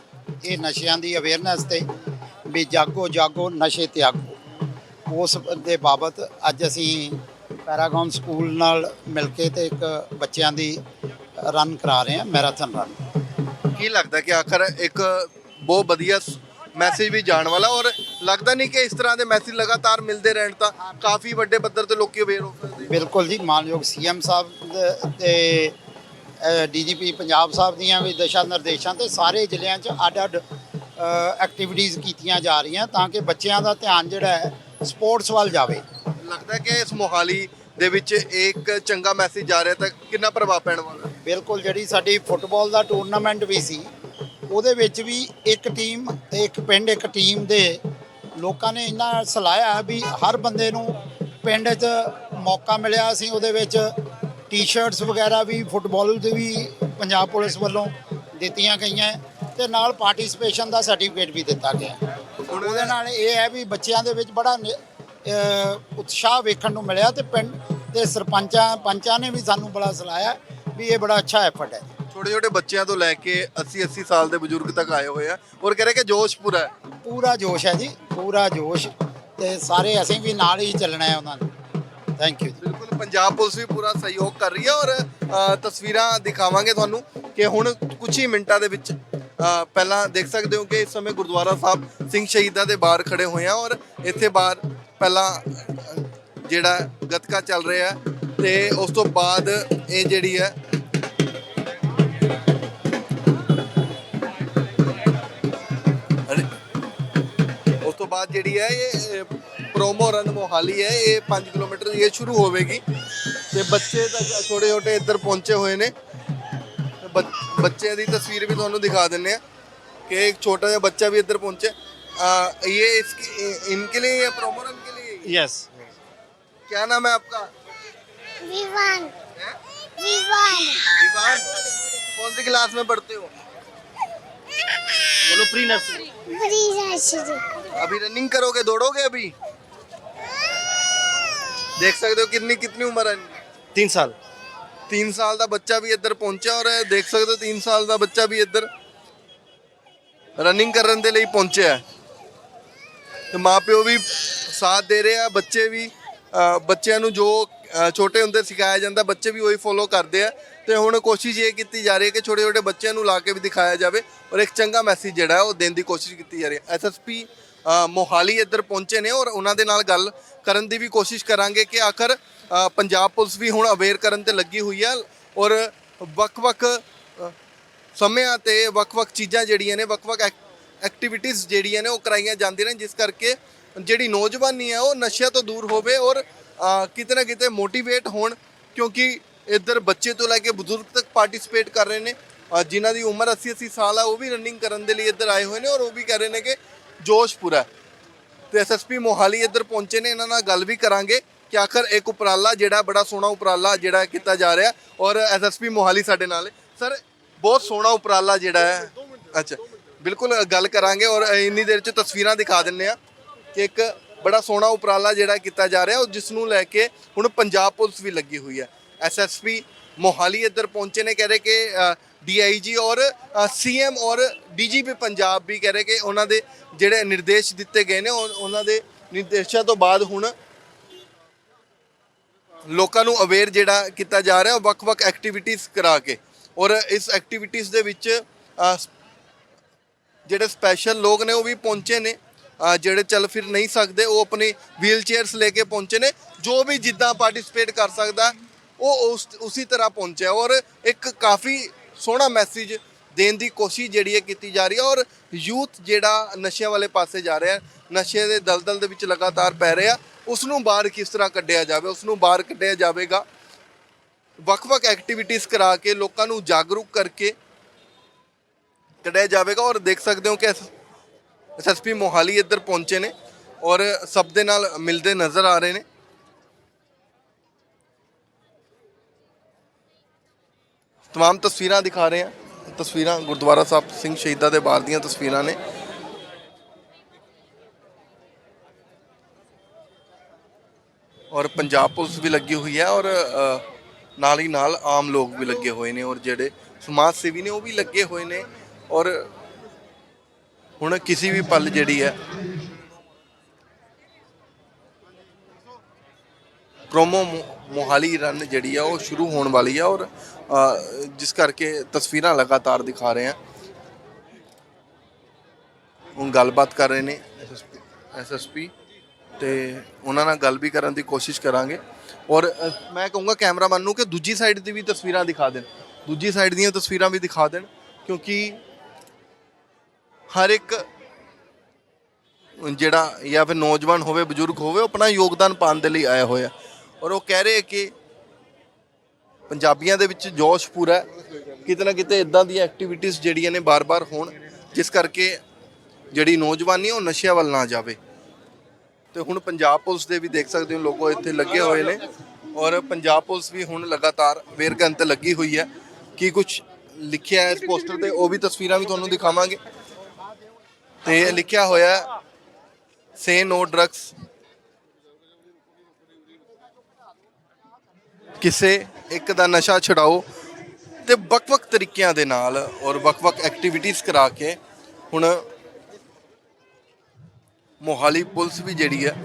ਇਹ ਨਸ਼ਿਆਂ ਦੀ ਅਵੇਅਰਨੈਸ ਤੇ ਵੀ ਜਾਗੋ ਜਾਗੋ, ਨਸ਼ੇ ਤਿਆਗੋ ਉਸ ਦੇ ਬਾਬਤ ਅੱਜ ਅਸੀਂ ਪੈਰਾਗਨ ਸਕੂਲ ਨਾਲ ਮਿਲ ਕੇ ਤੇ ਇੱਕ ਬੱਚਿਆਂ ਦੀ ਰਨ ਕਰਾ ਰਹੇ ਹਾਂ, ਮੈਰਾਥਨ ਰਨ ਕੀ ਲੱਗਦਾ ਕਿ ਆਖਰ ਇੱਕ ਬਹੁਤ ਵਧੀਆ ਮੈਸੇਜ ਵੀ ਜਾਣ ਵਾਲਾ ਔਰ ਲੱਗਦਾ ਨਹੀਂ ਕਿ ਇਸ ਤਰ੍ਹਾਂ ਦੇ ਮੈਸੇਜ ਲਗਾਤਾਰ ਮਿਲਦੇ ਰਹਿਣ ਤਾਂ ਕਾਫੀ ਵੱਡੇ ਪੱਧਰ ਤੇ ਲੋਕੀ ਅਵੇਅਰ ਹੋ ਸਕਦੇ ਬਿਲਕੁਲ ਜੀ ਮਾਨਯੋਗ ਸੀਐਮ ਸਾਹਿਬ ਤੇ ਡੀਜੀਪੀ ਪੰਜਾਬ ਸਾਹਿਬ ਦੀਆਂ ਵੀ ਦਿਸ਼ਾ ਨਿਰਦੇਸ਼ਾਂ ਤੇ ਸਾਰੇ ਜ਼ਿਲ੍ਹਿਆਂ 'ਚ ਅੱਡ-ਅੱਡ ਐਕਟੀਵਿਟੀਜ਼ ਕੀਤੀਆਂ ਜਾ ਰਹੀਆਂ ਤਾਂ ਕਿ ਬੱਚਿਆਂ ਦਾ ਧਿਆਨ ਜਿਹੜਾ ਹੈ ਸਪੋਰਟਸ ਵੱਲ ਜਾਵੇ। ਲੱਗਦਾ ਕਿ ਇਸ ਮੋਹਾਲੀ ਦੇ ਵਿੱਚ ਇੱਕ ਚੰਗਾ ਮੈਸੇਜ ਜਾ ਰਿਹਾ ਤਾਂ ਕਿੰਨਾ ਪ੍ਰਭਾਵ ਪੈਣ ਵਾਲਾ? ਬਿਲਕੁਲ ਜਿਹੜੀ ਸਾਡੀ ਫੁੱਟਬਾਲ ਦਾ ਟੂਰਨਾਮੈਂਟ ਵੀ ਸੀ ਉਹਦੇ ਵਿੱਚ ਵੀ ਇੱਕ ਟੀਮ ਇੱਕ ਪਿੰਡ, ਇੱਕ ਟੀਮ ਦੇ ਲੋਕਾਂ ਨੇ ਇੰਨਾ ਸਲਾਹਿਆ ਵੀ ਹਰ ਬੰਦੇ ਨੂੰ ਪਿੰਡ 'ਚ ਮੌਕਾ ਮਿਲਿਆ। ਸੀ ਉਹਦੇ ਵਿੱਚ ਟੀ-ਸ਼ਰਟਸ ਵਗੈਰਾ ਵੀ ਫੁੱਟਬਾਲ ਦੇ ਵੀ ਪੰਜਾਬ ਪੁਲਿਸ ਵੱਲੋਂ ਦਿੱਤੀਆਂ ਗਈਆਂ ਤੇ ਨਾਲ ਪਾਰਟਿਸਿਪੇਸ਼ਨ ਦਾ ਸਰਟੀਫਿਕੇਟ ਵੀ ਦਿੱਤਾ ਗਿਆ। ਹੁਣ ਉਹਦੇ ਨਾਲ ਇਹ ਹੈ ਵੀ ਬੱਚਿਆਂ ਦੇ ਵਿੱਚ ਬੜਾ ਨਿ- ਉਤਸ਼ਾਹ ਵੇਖਣ ਨੂੰ ਮਿਲਿਆ ਤੇ ਪਿੰਡ ਦੇ ਸਰਪੰਚਾਂ, ਪੰਚਾਂ ਨੇ ਵੀ ਸਾਨੂੰ ਬੜਾ ਸਲਾਹਿਆ ਵੀ ਇਹ ਬੜਾ ਅੱਛਾ ਐਫਰਟ ਹੈ। ਛੋਟੇ ਛੋਟੇ ਬੱਚਿਆਂ ਤੋਂ ਲੈ ਕੇ 80 80 ਸਾਲ ਦੇ ਬਜ਼ੁਰਗ ਤੱਕ ਆਏ ਹੋਏ ਆ ਔਰ ਕਹਿ ਰਹੇ ਕਿ ਜੋਸ਼ ਪੂਰਾ ਹੈ। ਪੂਰਾ ਜੋਸ਼ ਹੈ ਜੀ ਪੂਰਾ ਜੋਸ਼ ਤੇ ਸਾਰੇ ਅਸੀਂ ਵੀ ਨਾਲ ਹੀ ਚੱਲਣਾ ਹੈ ਉਹਨਾਂ ਦੇ ਥੈਂਕ ਯੂ ਬਿਲਕੁਲ ਪੰਜਾਬ ਪੁਲਿਸ ਵੀ ਪੂਰਾ ਸਹਿਯੋਗ ਕਰ ਰਹੀ ਹੈ ਔਰ ਅ, ਤਸਵੀਰਾਂ ਦਿਖਾਵਾਂਗੇ ਤੁਹਾਨੂੰ ਕਿ ਹੁਣ ਕੁਝ ਹੀ ਮਿੰਟਾਂ ਦੇ ਵਿੱਚ ਅ, ਪਹਿਲਾਂ ਦੇਖ ਸਕਦੇ ਹੋ ਕਿ ਇਸ ਸਮੇਂ ਗੁਰਦੁਆਰਾ ਸਾਹਿਬ ਸਿੰਘ ਸ਼ਹੀਦਾਂ ਦੇ ਬਾਹਰ ਖੜੇ ਹੋਏ ਆ ਔਰ ਇੱਥੇ ਬਾਹਰ ਪਹਿਲਾਂ ਅ, ਜਿਹੜਾ ਗੱਤਕਾ ਚੱਲ ਰਿਹਾ ਹੈ ਤੇ ਉਸ ਤੋਂ ਬਾਅਦ ਇਹ ਜਿਹੜੀ ਹੈ ਜਿਹੜੀ ਹੈ ਇਹ ਪ੍ਰੋਮੋ ਰਨ ਮੋਹਾਲੀ ਹੈ ਇਹ 5 ਕਿਲੋਮੀਟਰ ਦੀ ਇਹ ਸ਼ੁਰੂ ਹੋਵੇਗੀ ਤੇ ਬੱਚੇ ਤਾਂ ਛੋਟੇ ਛੋਟੇ ਇੱਧਰ ਪਹੁੰਚੇ ਹੋਏ ਨੇ ਤੇ ਬੱਚ- ਬੱਚੇ ਦੀ ਤਸਵੀਰ ਵੀ ਤੁਹਾਨੂੰ ਦਿਖਾ ਦਿੰਨੇ ਆ ਕਿ ਇੱਕ ਛੋਟਾ ਜਿਹਾ ਬੱਚਾ ਵੀ ਇੱਧਰ ਪਹੁੰਚੇ आ, ये इसके इनके लिए या प्रोमो रन के लिए ਯੈਸ क्या नाम है आपका विवान हैं? विवान विवान कौन सी क्लास में पढ़ते हो बोलो प्री नर्सरी प्री नर्सरी अभी रनिंग करोगे दौड़ोगे अभी देख सकते हो कितनी कितनी उम्र है इनकी? तीन साल तीन साल का बच्चा भी ਇੱਧਰ ਪਹੁੰਚਿਆ ਔਰ ਇਹ ਦੇਖ ਸਕਦੇ ਹੋ तीन ਸਾਲ ਦਾ ਬੱਚਾ ਵੀ ਇੱਧਰ ਰਨਿੰਗ ਕਰਨ ਦੇ ਲਈ ਪਹੁੰਚਿਆ ਹੈ ਤੇ ਮਾਪਿਓ ਵੀ ਸਾਥ ਦੇ ਰਹੇ ਆ ਬੱਚੇ ਵੀ ਅ, ਬੱਚਿਆਂ ਨੂੰ ਜੋ ਅ, ਛੋਟੇ ਹੁੰਦੇ ਸਿਖਾਇਆ ਜਾਂਦਾ ਬੱਚੇ ਵੀ ਉਹੀ ਫੋਲੋ ਕਰਦੇ ਆ ਤੇ ਹੁਣ ਕੋਸ਼ਿਸ਼ ਇਹ ਕੀਤੀ ਜਾ ਰਹੀ ਹੈ ਕਿ ਛੋਟੇ ਛੋਟੇ ਬੱਚਿਆਂ ਨੂੰ ਲਾ ਕੇ ਵੀ ਦਿਖਾਇਆ ਜਾਵੇ ਔਰ ਇੱਕ ਚੰਗਾ ਮੈਸੇਜ ਜਿਹੜਾ ਉਹ ਦੇਣ ਦੀ ਕੋਸ਼ਿਸ਼ ਕੀਤੀ ਜਾ ਰਹੀ ਹੈ। ਐਸਐਸਪੀ ਮੋਹਾਲੀ ਇੱਧਰ ਪਹੁੰਚੇ ਨੇ ਔਰ ਉਹਨਾਂ ਦੇ ਨਾਲ ਗੱਲ ਕਰਨ ਦੀ ਵੀ ਕੋਸ਼ਿਸ਼ ਕਰਾਂਗੇ ਕਿ ਆਖਰ ਪੰਜਾਬ ਪੁਲਿਸ ਵੀ ਹੁਣ ਅਵੇਅਰ ਕਰਨ ਤੇ ਲੱਗੀ ਹੋਈ ਹੈ ਔਰ ਵੱਖ-ਵੱਖ ਸਮਿਆਂ ਤੇ ਵੱਖ-ਵੱਖ ਚੀਜ਼ਾਂ ਜਿਹੜੀਆਂ ਨੇ, ਵੱਖ-ਵੱਖ ਐਕ- ਐਕਟੀਵਿਟੀਜ਼ ਜਿਹੜੀਆਂ ਨੇ ਉਹ ਕਰਾਈਆਂ ਜਾਂਦੀਆਂ ਨੇ, ਜਿਸ ਕਰਕੇ ਜਿਹੜੀ ਨੌਜਵਾਨੀ ਹੈ ਉਹ ਨਸ਼ਿਆਂ ਤੋਂ ਦੂਰ ਹੋਵੇ ਔਰ ਕਿਤੇ ਨਾ ਕਿਤੇ ਮੋਟੀਵੇਟ ਹੋਣ ਕਿਉਂਕਿ ਇੱਧਰ ਬੱਚੇ ਤੋਂ ਲੈ ਕੇ ਬਜ਼ੁਰਗ ਤੱਕ ਪਾਰਟਿਸਿਪੇਟ ਕਰ ਰਹੇ ਨੇ। ਜਿਨ੍ਹਾਂ ਦੀ ਉਮਰ 80 80 ਸਾਲ ਹੈ ਉਹ ਵੀ ਰਨਿੰਗ ਕਰਨ ਦੇ ਲਈ ਇੱਧਰ ਆਏ ਹੋਏ ਨੇ ਔਰ ਉਹ ਵੀ ਕਹਿ ਰਹੇ ਨੇ ਕਿ ਜੋਸ਼ ਪੂਰਾ ਤੇ ਐਸਐਸਪੀ ਮੋਹਾਲੀ ਇੱਧਰ ਪਹੁੰਚੇ ਨੇ ਇਹਨਾਂ ਨਾਲ ਗੱਲ ਵੀ ਕਰਾਂਗੇ ਕਿ ਆਖਰ ਇੱਕ ਉਪਰਾਲਾ ਜਿਹੜਾ ਬੜਾ ਸੋਹਣਾ ਉਪਰਾਲਾ ਜਿਹੜਾ ਕੀਤਾ ਜਾ ਰਿਹਾ ਔਰ ਐਸਐਸਪੀ ਮੋਹਾਲੀ ਸਾਡੇ ਨਾਲ ਸਰ ਬਹੁਤ ਸੋਹਣਾ ਉਪਰਾਲਾ ਜਿਹੜਾ ਹੈ। ਅੱਛਾ ਬਿਲਕੁਲ ਗੱਲ ਕਰਾਂਗੇ ਔਰ ਇੰਨੀ ਦੇਰ ਚ ਤਸਵੀਰਾਂ ਦਿਖਾ ਦਿੰਨੇ ਆ ਕਿ ਇੱਕ ਬੜਾ ਸੋਹਣਾ ਉਪਰਾਲਾ ਜਿਹੜਾ ਕੀਤਾ ਜਾ ਰਿਹਾ ਜਿਸ ਨੂੰ ਲੈ ਕੇ ਹੁਣ ਪੰਜਾਬ ਪੁਲਿਸ ਵੀ ਲੱਗੀ ਹੋਈ ਹੈ। ਐਸਐਸਪੀ ਮੋਹਾਲੀ ਇੱਧਰ ਪਹੁੰਚੇ ਨੇ, ਕਹਿ ਰਹੇ ਕਿ ਡੀਆਈਜੀ ਔਰ ਸੀਐਮ ਔਰ ਡੀਜੀਪੀ ਪੰਜਾਬ ਵੀ ਕਹਿ ਰਹੇ ਕਿ ਉਹਨਾਂ ਦੇ ਜਿਹੜੇ ਨਿਰਦੇਸ਼ ਦਿੱਤੇ ਗਏ ਨੇ, ਉਹ- ਉਹਨਾਂ ਦੇ ਨਿਰਦੇਸ਼ਾਂ ਤੋਂ ਬਾਅਦ ਹੁਣ ਲੋਕਾਂ ਨੂੰ ਅਵੇਅਰ ਜਿਹੜਾ ਕੀਤਾ ਜਾ ਰਿਹਾ ਵੱਖ-ਵੱਖ ਐਕਟੀਵਿਟੀਜ਼ ਕਰਾ ਕੇ ਔਰ ਇਸ ਐਕਟੀਵਿਟੀਜ਼ ਦੇ ਵਿੱਚ ਜਿਹੜੇ ਸਪੈਸ਼ਲ ਲੋਕ ਨੇ ਉਹ ਵੀ ਪਹੁੰਚੇ ਨੇ ਜਿਹੜੇ ਚੱਲ ਫਿਰ ਨਹੀਂ ਸਕਦੇ, ਉਹ ਆਪਣੀ ਵੀਲ ਚੇਅਰਸ ਲੈ ਕੇ ਪਹੁੰਚੇ ਨੇ, ਜੋ ਵੀ ਜਿੱਦਾਂ ਪਾਰਟਿਸਿਪੇਟ ਕਰ ਸਕਦਾ ਉਹ ਉਸ ਉਸੇ ਤਰ੍ਹਾਂ ਪਹੁੰਚਿਆ ਔਰ ਇੱਕ ਕਾਫੀ ਸੋਹਣਾ ਮੈਸੇਜ ਦੇਣ ਦੀ ਕੋਸ਼ਿਸ਼ ਜਿਹੜੀ ਹੈ ਕੀਤੀ ਜਾ ਰਹੀ ਹੈ ਔਰ ਯੂਥ ਜਿਹੜਾ ਨਸ਼ਿਆਂ ਵਾਲੇ ਪਾਸੇ ਜਾ ਰਿਹਾ ਨਸ਼ੇ ਦੇ ਦਲਦਲ ਦੇ ਵਿੱਚ ਲਗਾਤਾਰ ਪੈ ਰਿਹਾ ਉਸ ਨੂੰ ਬਾਹਰ ਕਿਸ ਤਰ੍ਹਾਂ ਕੱਢਿਆ ਜਾਵੇ ਉਸ ਨੂੰ ਬਾਹਰ ਕੱਢਿਆ ਜਾਵੇਗਾ, ਵੱਖ-ਵੱਖ ਐਕਟੀਵਿਟੀਜ਼ ਕਰਾ ਕੇ ਲੋਕਾਂ ਨੂੰ ਜਾਗਰੂਕ ਕਰਕੇ ਕੱਢਿਆ ਜਾਵੇਗਾ ਔਰ ਦੇਖ ਸਕਦੇ ਹੋ ਕਿ ਐਸਐਸਪੀ ਮੋਹਾਲੀ ਇੱਧਰ ਪਹੁੰਚੇ ਨੇ ਔਰ ਸਭ ਦੇ ਨਾਲ ਮਿਲਦੇ ਨਜ਼ਰ ਆ ਰਹੇ ਨੇ। ਤਮਾਮ ਤਸਵੀਰਾਂ ਦਿਖਾ ਰਹੇ ਹਾਂ ਤਸਵੀਰਾਂ ਗੁਰਦੁਆਰਾ ਸਾਹਿਬ ਸਿੰਘ ਸ਼ਹੀਦਾਂ ਦੇ ਬਾਹਰ ਦੀਆਂ ਤਸਵੀਰਾਂ ਨੇ ਔਰ ਪੰਜਾਬ ਪੁਲਿਸ ਵੀ ਲੱਗੀ ਹੋਈ ਹੈ ਔਰ ਨਾਲ ਹੀ ਨਾਲ ਆਮ ਲੋਕ ਵੀ ਲੱਗੇ ਹੋਏ ਨੇ ਔਰ ਜਿਹੜੇ ਸਮਾਜ ਸੇਵੀ ਨੇ ਉਹ ਵੀ ਲੱਗੇ ਹੋਏ ਨੇ ਔਰ ਹੁਣ ਕਿਸੇ ਵੀ ਪਲ ਜਿਹੜੀ ਹੈ ਪ੍ਰੋਮੋ ਮੋਹਾਲੀ ਰਨ ਜਿਹੜੀ ਆ, ਉਹ ਸ਼ੁਰੂ ਹੋਣ ਵਾਲੀ ਆ ਔਰ ਜਿਸ ਕਰਕੇ ਤਸਵੀਰਾਂ ਲਗਾਤਾਰ ਦਿਖਾ ਰਹੇ ਆ। ਹੁਣ ਗੱਲਬਾਤ ਕਰ ਰਹੇ ਨੇ ਐਸਐਸਪੀ ਤੇ ਉਹਨਾਂ ਨਾਲ ਗੱਲ ਵੀ ਕਰਨ ਦੀ ਕੋਸ਼ਿਸ਼ ਕਰਾਂਗੇ। ਔਰ ਮੈਂ ਕਹੂੰਗਾ ਕੈਮਰਾਮੈਨ ਨੂੰ ਕਿ ਦੂਜੀ ਸਾਈਡ ਦੀ ਵੀ ਤਸਵੀਰਾਂ ਦਿਖਾ ਦੇਣ। ਦੂਜੀ ਸਾਈਡ ਦੀਆਂ ਤਸਵੀਰਾਂ ਵੀ ਦਿਖਾ ਦੇਣ, ਕਿਉਂਕਿ ਹਰ ਇੱਕ ਜਿਹੜਾ ਜਾਂ ਫਿਰ ਨੌਜਵਾਨ ਹੋਵੇ, ਬਜ਼ੁਰਗ ਹੋਵੇ, ਉਹ ਆਪਣਾ ਯੋਗਦਾਨ ਪਾਉਣ ਦੇ ਲਈ ਆਇਆ ਹੋਇਆ। ਔਰ ਉਹ ਕਹਿ ਰਹੇ ਕਿ ਪੰਜਾਬੀਆਂ ਦੇ ਵਿੱਚ ਜੋਸ਼ ਪੂਰਾ ਹੈ। ਕਿਤੇ ਨਾ ਕਿਤੇ ਇਦਾਂ ਦੀਆਂ ਐਕਟੀਵਿਟੀਜ਼ ਜਿਹੜੀਆਂ ਨੇ ਬਾਰ-ਬਾਰ ਹੋਣ, ਜਿਸ ਕਰਕੇ ਜਿਹੜੀ ਨੌਜਵਾਨੀ ਹੈ ਉਹ ਨਸ਼ਿਆਂ ਵੱਲ ਨਾ ਜਾਵੇ। ਤੇ ਹੁਣ ਪੰਜਾਬ ਪੁਲਿਸ ਦੇ ਵੀ ਦੇਖ ਸਕਦੇ ਹੋ ਲੋਗੋ ਇੱਥੇ ਲੱਗੇ ਹੋਏ ਨੇ। ਔਰ ਪੰਜਾਬ ਪੁਲਿਸ ਵੀ ਹੁਣ ਲਗਾਤਾਰ ਵੇਰ ਤੇ ਲੱਗੀ ਹੋਈ ਹੈ। ਕੀ ਕੁਝ ਲਿਖਿਆ ਹੈ ਇਸ ਪੋਸਟਰ ਤੇ, ਉਹ ਵੀ ਤਸਵੀਰਾਂ ਵੀ ਤੁਹਾਨੂੰ ਦਿਖਾਵਾਂਗੇ। ਤੇ ਲਿਖਿਆ ਹੋਇਆ ਸੇ ਨੋ ਡਰੱਗਸ ਕਿਸੇ ਇੱਕ ਦਾ ਨਸ਼ਾ ਛਡਾਓ ਤੇ ਵੱਖ-ਵੱਖ ਤਰੀਕਿਆਂ ਦੇ ਨਾਲ ਔਰ ਵੱਖ-ਵੱਖ ਐਕਟੀਵਿਟੀਜ਼ ਕਰਾ ਕੇ ਹੁਣ ਮੋਹਾਲੀ ਪੁਲਿਸ ਵੀ ਜਿਹੜੀ ਹੈ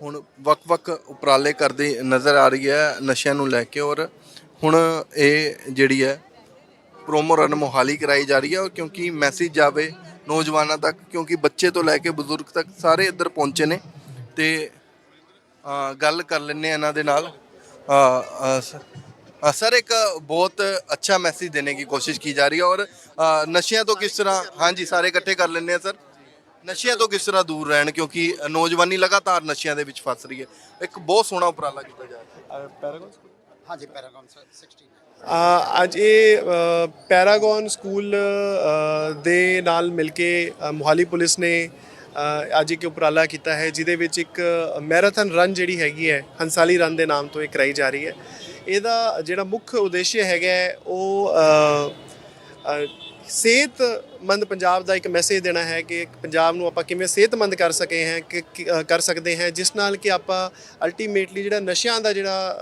ਹੁਣ ਵੱਖ-ਵੱਖ ਉਪਰਾਲੇ ਕਰਦੀ ਨਜ਼ਰ ਆ ਰਹੀ ਹੈ ਨਸ਼ਿਆਂ ਨੂੰ ਲੈ ਕੇ ਔਰ ਹੁਣ ਇਹ ਜਿਹੜੀ ਹੈ ਪ੍ਰੋਮੋ ਰਨ ਮੋਹਾਲੀ ਕਰਾਈ ਜਾ ਰਹੀ ਹੈ ਔਰ ਕਿਉਂਕਿ ਮੈਸੇਜ ਜਾਵੇ ਨੌਜਵਾਨਾਂ ਤੱਕ ਕਿਉਂਕਿ ਬੱਚੇ ਤੋਂ ਲੈ ਕੇ ਬਜ਼ੁਰਗ ਤੱਕ ਸਾਰੇ ਇੱਧਰ ਪਹੁੰਚੇ ਨੇ। ਤੇ ਅ, ਗੱਲ ਕਰ ਲੈਂਦੇ ਹਾਂ ਇਹਨਾਂ ਦੇ ਨਾਲ। ਅ, ਅ, ਸ- ਅ, ਸਰ ਇੱਕ ਬਹੁਤ ਅੱਛਾ ਮੈਸੇਜ ਦੇਣੇ ਦੀ ਕੋਸ਼ਿਸ਼ ਕੀ ਜਾ ਰਹੀ ਹੈ ਔਰ ਅ, ਨਸ਼ਿਆਂ ਤੋਂ ਕਿਸ ਤਰ੍ਹਾਂ ਹਾਂਜੀ ਸਾਰੇ ਇਕੱਠੇ ਕਰ ਲੈਂਦੇ ਆ ਸਰ। ਨਸ਼ਿਆਂ ਤੋਂ ਕਿਸ ਤਰ੍ਹਾਂ ਦੂਰ ਰਹਿਣ ਕਿਉਂਕਿ ਨੌਜਵਾਨੀ ਲਗਾਤਾਰ ਨਸ਼ਿਆਂ ਦੇ ਵਿੱਚ ਫਸ ਰਹੀ ਹੈ। ਇੱਕ ਬਹੁਤ ਸੋਹਣਾ ਉਪਰਾਲਾ ਕੀਤਾ ਜਾ ਰਿਹਾ। ਹੈ ਹਾਂਜੀ ਪੈਰਾਗਨ 16 ਅ, ਅੱਜ ਇਹ ਅ, ਪੈਰਾਗਨ ਸਕੂਲ ਅ, ਦੇ ਨਾਲ ਮਿਲ ਕੇ ਅ, ਮੋਹਾਲੀ ਪੁਲਿਸ ਨੇ ਅੱਜ ਇੱਕ ਉਪਰਾਲਾ ਕੀਤਾ ਹੈ, ਜਿਹਦੇ ਵਿੱਚ ਇੱਕ ਮੈਰਾਥਨ ਰਨ ਜਿਹੜੀ ਹੈਗੀ ਹੈ, ਹੰਸਾਲੀ ਰਨ ਦੇ ਨਾਮ ਤੋਂ ਇਹ ਕਰਾਈ ਜਾ ਰਹੀ ਹੈ। ਇਹਦਾ ਜਿਹੜਾ ਮੁੱਖ ਉਦੇਸ਼ ਹੈਗਾ ਉਹ ਸਿਹਤਮੰਦ ਪੰਜਾਬ ਦਾ ਇੱਕ ਮੈਸੇਜ ਦੇਣਾ ਹੈ ਕਿ ਪੰਜਾਬ ਨੂੰ ਆਪਾਂ ਕਿਵੇਂ ਸਿਹਤਮੰਦ ਕਰ ਸਕੇ ਹੈ, ਕਿ ਕਰ ਸਕਦੇ ਹਾਂ, ਜਿਸ ਨਾਲ ਕਿ ਆਪਾਂ ਅਲਟੀਮੇਟਲੀ ਜਿਹੜਾ ਨਸ਼ਿਆਂ ਦਾ ਜਿਹੜਾ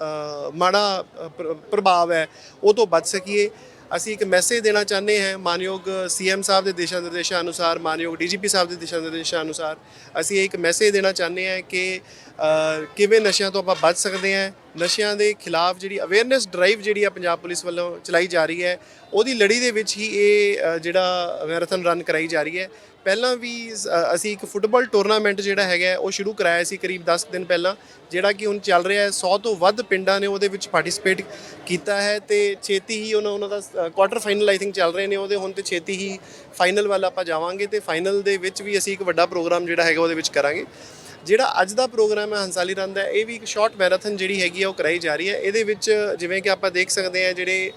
ਮਾੜਾ ਪ੍ਰ- ਪ੍ਰਭਾਵ ਹੈ, ਉਹ ਤੋਂ ਬਚ ਸਕੀਏ। ਅਸੀਂ ਇੱਕ ਮੈਸੇਜ ਦੇਣਾ ਚਾਹੁੰਦੇ ਹਾਂ ਮਾਨਯੋਗ ਸੀਐਮ ਸਾਹਿਬ ਦੇ ਦਿਸ਼ਾ ਨਿਰਦੇਸ਼ਾਂ ਅਨੁਸਾਰ, ਮਾਨਯੋਗ ਡੀਜੀਪੀ ਸਾਹਿਬ ਦੇ ਦਿਸ਼ਾ ਨਿਰਦੇਸ਼ਾਂ ਅਨੁਸਾਰ, ਅਸੀਂ ਇੱਕ ਮੈਸੇਜ ਦੇਣਾ ਚਾਹੁੰਦੇ ਹਾਂ ਕਿ ਕਿਵੇਂ ਨਸ਼ਿਆਂ ਤੋਂ ਆਪਾਂ ਬਚ ਸਕਦੇ ਹਾਂ, ਨਸ਼ਿਆਂ ਦੇ ਖਿਲਾਫ ਜਿਹੜੀ ਅਵੇਅਰਨੈਸ ਡਰਾਈਵ ਜਿਹੜੀ ਆ ਪੰਜਾਬ ਪੁਲਿਸ ਵੱਲੋਂ ਚਲਾਈ ਜਾ ਰਹੀ ਹੈ, ਉਹਦੀ ਲੜੀ ਦੇ ਵਿੱਚ ਹੀ ਇਹ ਜਿਹੜਾ ਮੈਰਾਥਨ ਰਨ ਕਰਾਈ ਜਾ ਰਹੀ ਹੈ। ਪਹਿਲਾਂ ਵੀ ਅ, ਅਸੀਂ ਇੱਕ ਫੁੱਟਬਾਲ ਟੂਰਨਾਮੈਂਟ ਜਿਹੜਾ ਹੈਗਾ ਹੈ, ਉਹ ਸ਼ੁਰੂ ਕਰਾਇਆ ਸੀ ਕਰੀਬ 10 ਦਿਨ ਪਹਿਲਾਂ ਜਿਹੜਾ ਕਿ ਹੁਣ ਚੱਲ ਰਿਹਾ ਹੈ। 100 ਤੋਂ ਵੱਧ ਪਿੰਡਾਂ ਨੇ ਉਹਦੇ ਵਿੱਚ ਪਾਰਟਿਸਿਪੇਟ ਕੀਤਾ ਹੈ ਤੇ ਛੇਤੀ ਹੀ ਉਹਨਾਂ ਉਹਨਾਂ ਦਾ ਕੁਆਟਰ ਫਾਈਨਲ ਆਈ ਥਿੰਕ ਚੱਲ ਰਹੇ ਨੇ ਉਹਦੇ ਹੁਣ ਤੇ ਛੇਤੀ ਹੀ ਫਾਈਨਲ ਵੱਲ ਆਪਾਂ ਜਾਵਾਂਗੇ ਤੇ ਫਾਈਨਲ ਦੇ ਵਿੱਚ ਵੀ ਅਸੀਂ ਇੱਕ ਵੱਡਾ ਪ੍ਰੋਗਰਾਮ ਜਿਹੜਾ ਹੈਗਾ ਉਹਦੇ ਵਿੱਚ ਕਰਾਂਗੇ। ਜਿਹੜਾ ਅੱਜ ਦਾ ਪ੍ਰੋਗਰਾਮ ਹੈ ਹੰਸਾਲੀ ਰਨ ਦਾ ਇਹ ਵੀ ਇੱਕ ਸ਼ਾਰਟ ਮੈਰਾਥਨ ਜਿਹੜੀ ਹੈਗੀ ਆ ਉਹ ਕਰਾਈ ਜਾ ਰਹੀ ਹੈ। ਇਹਦੇ ਵਿੱਚ ਜਿਵੇਂ ਕਿ ਆਪਾਂ ਦੇਖ ਸਕਦੇ ਹਾਂ ਜਿਹੜੇ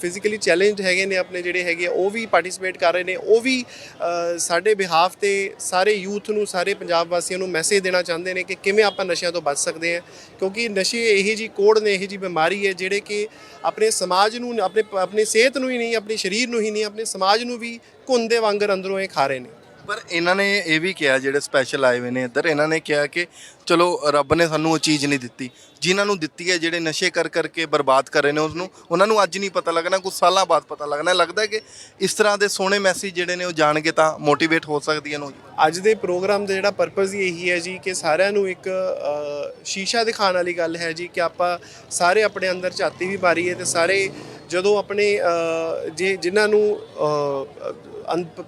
ਫਿਜ਼ੀਕਲੀ ਚੈਲੰਜਡ ਹੈਗੇ ਨੇ ਆਪਣੇ ਜਿਹੜੇ ਹੈਗੇ ਆ, ਉਹ ਵੀ ਪਾਰਟਿਸਿਪੇਟ ਕਰ ਰਹੇ ਨੇ। ਉਹ ਵੀ ਸਾਡੇ ਬਿਹਾਫ ਤੇ ਸਾਰੇ ਯੂਥ ਨੂੰ ਸਾਰੇ ਪੰਜਾਬ ਵਾਸੀਆਂ ਨੂੰ ਮੈਸੇਜ ਦੇਣਾ ਚਾਹੁੰਦੇ ਨੇ ਕਿ ਕਿਵੇਂ ਆਪਾਂ ਨਸ਼ਿਆਂ ਤੋਂ ਬਚ ਸਕਦੇ ਹਾਂ। ਕਿਉਂਕਿ ਨਸ਼ੇ ਇਹੀ ਜੀ ਕੋੜ ਨੇ ਇਹੀ ਜੀ ਬਿਮਾਰੀ ਹੈ ਜਿਹੜੇ ਕਿ ਆਪਣੇ ਸਮਾਜ ਨੂੰ ਆਪਣੇ ਆਪਣੀ ਸਿਹਤ ਨੂੰ ਹੀ ਨਹੀਂ ਆਪਣੇ ਸਰੀਰ ਨੂੰ ਹੀ ਨਹੀਂ ਆਪਣੇ ਸਮਾਜ ਨੂੰ ਵੀ ਘੁੰਦੇ ਵਾਂਗਰ ਅੰਦਰੋਂ ਇਹ ਖਾ ਰਹੇ ਨੇ। ਪਰ ਇਹਨਾਂ ਨੇ ਇਹ ਵੀ ਕਿਹਾ, ਜਿਹੜੇ ਸਪੈਸ਼ਲ ਆਏ ਹੋਏ ਨੇ ਇੱਧਰ, ਇਹਨਾਂ ਨੇ ਕਿਹਾ ਕਿ ਚਲੋ ਰੱਬ ਨੇ ਸਾਨੂੰ ਉਹ ਚੀਜ਼ ਨਹੀਂ ਦਿੱਤੀ। ਜਿਨ੍ਹਾਂ ਨੂੰ ਦਿੱਤੀ ਹੈ, ਜਿਹੜੇ ਨਸ਼ੇ ਕਰ ਕਰਕੇ ਬਰਬਾਦ ਕਰ ਰਹੇ ਨੇ ਉਸ ਨੂੰ ਉਹਨਾਂ ਨੂੰ ਅੱਜ ਨਹੀਂ ਪਤਾ ਲੱਗਣਾ ਕੁਝ ਸਾਲਾਂ ਬਾਅਦ ਪਤਾ ਲੱਗਣਾ। ਲੱਗਦਾ ਕਿ ਇਸ ਤਰ੍ਹਾਂ ਦੇ ਸੋਹਣੇ ਮੈਸੇਜ ਜਿਹੜੇ ਨੇ ਉਹ ਜਾਣਗੇ ਤਾਂ ਮੋਟੀਵੇਟ ਹੋ ਸਕਦੀ ਹੈ ਨੌਜਵਾਨ। ਅੱਜ ਦੇ ਪ੍ਰੋਗਰਾਮ ਦਾ ਜਿਹੜਾ ਪਰਪਸ ਹੀ ਇਹੀ ਹੈ ਜੀ ਕਿ ਸਾਰਿਆਂ ਨੂੰ ਇੱਕ ਸ਼ੀਸ਼ਾ ਦਿਖਾਉਣ ਵਾਲੀ ਗੱਲ ਹੈ ਜੀ ਕਿ ਆਪਾਂ ਸਾਰੇ ਆਪਣੇ ਅੰਦਰ ਝਾਤੀ ਵੀ ਮਾਰੀਏ ਤੇ ਸਾਰੇ ਜਦੋਂ ਆਪਣੇ ਜੇ ਜਿਨ੍ਹਾਂ ਨੂੰ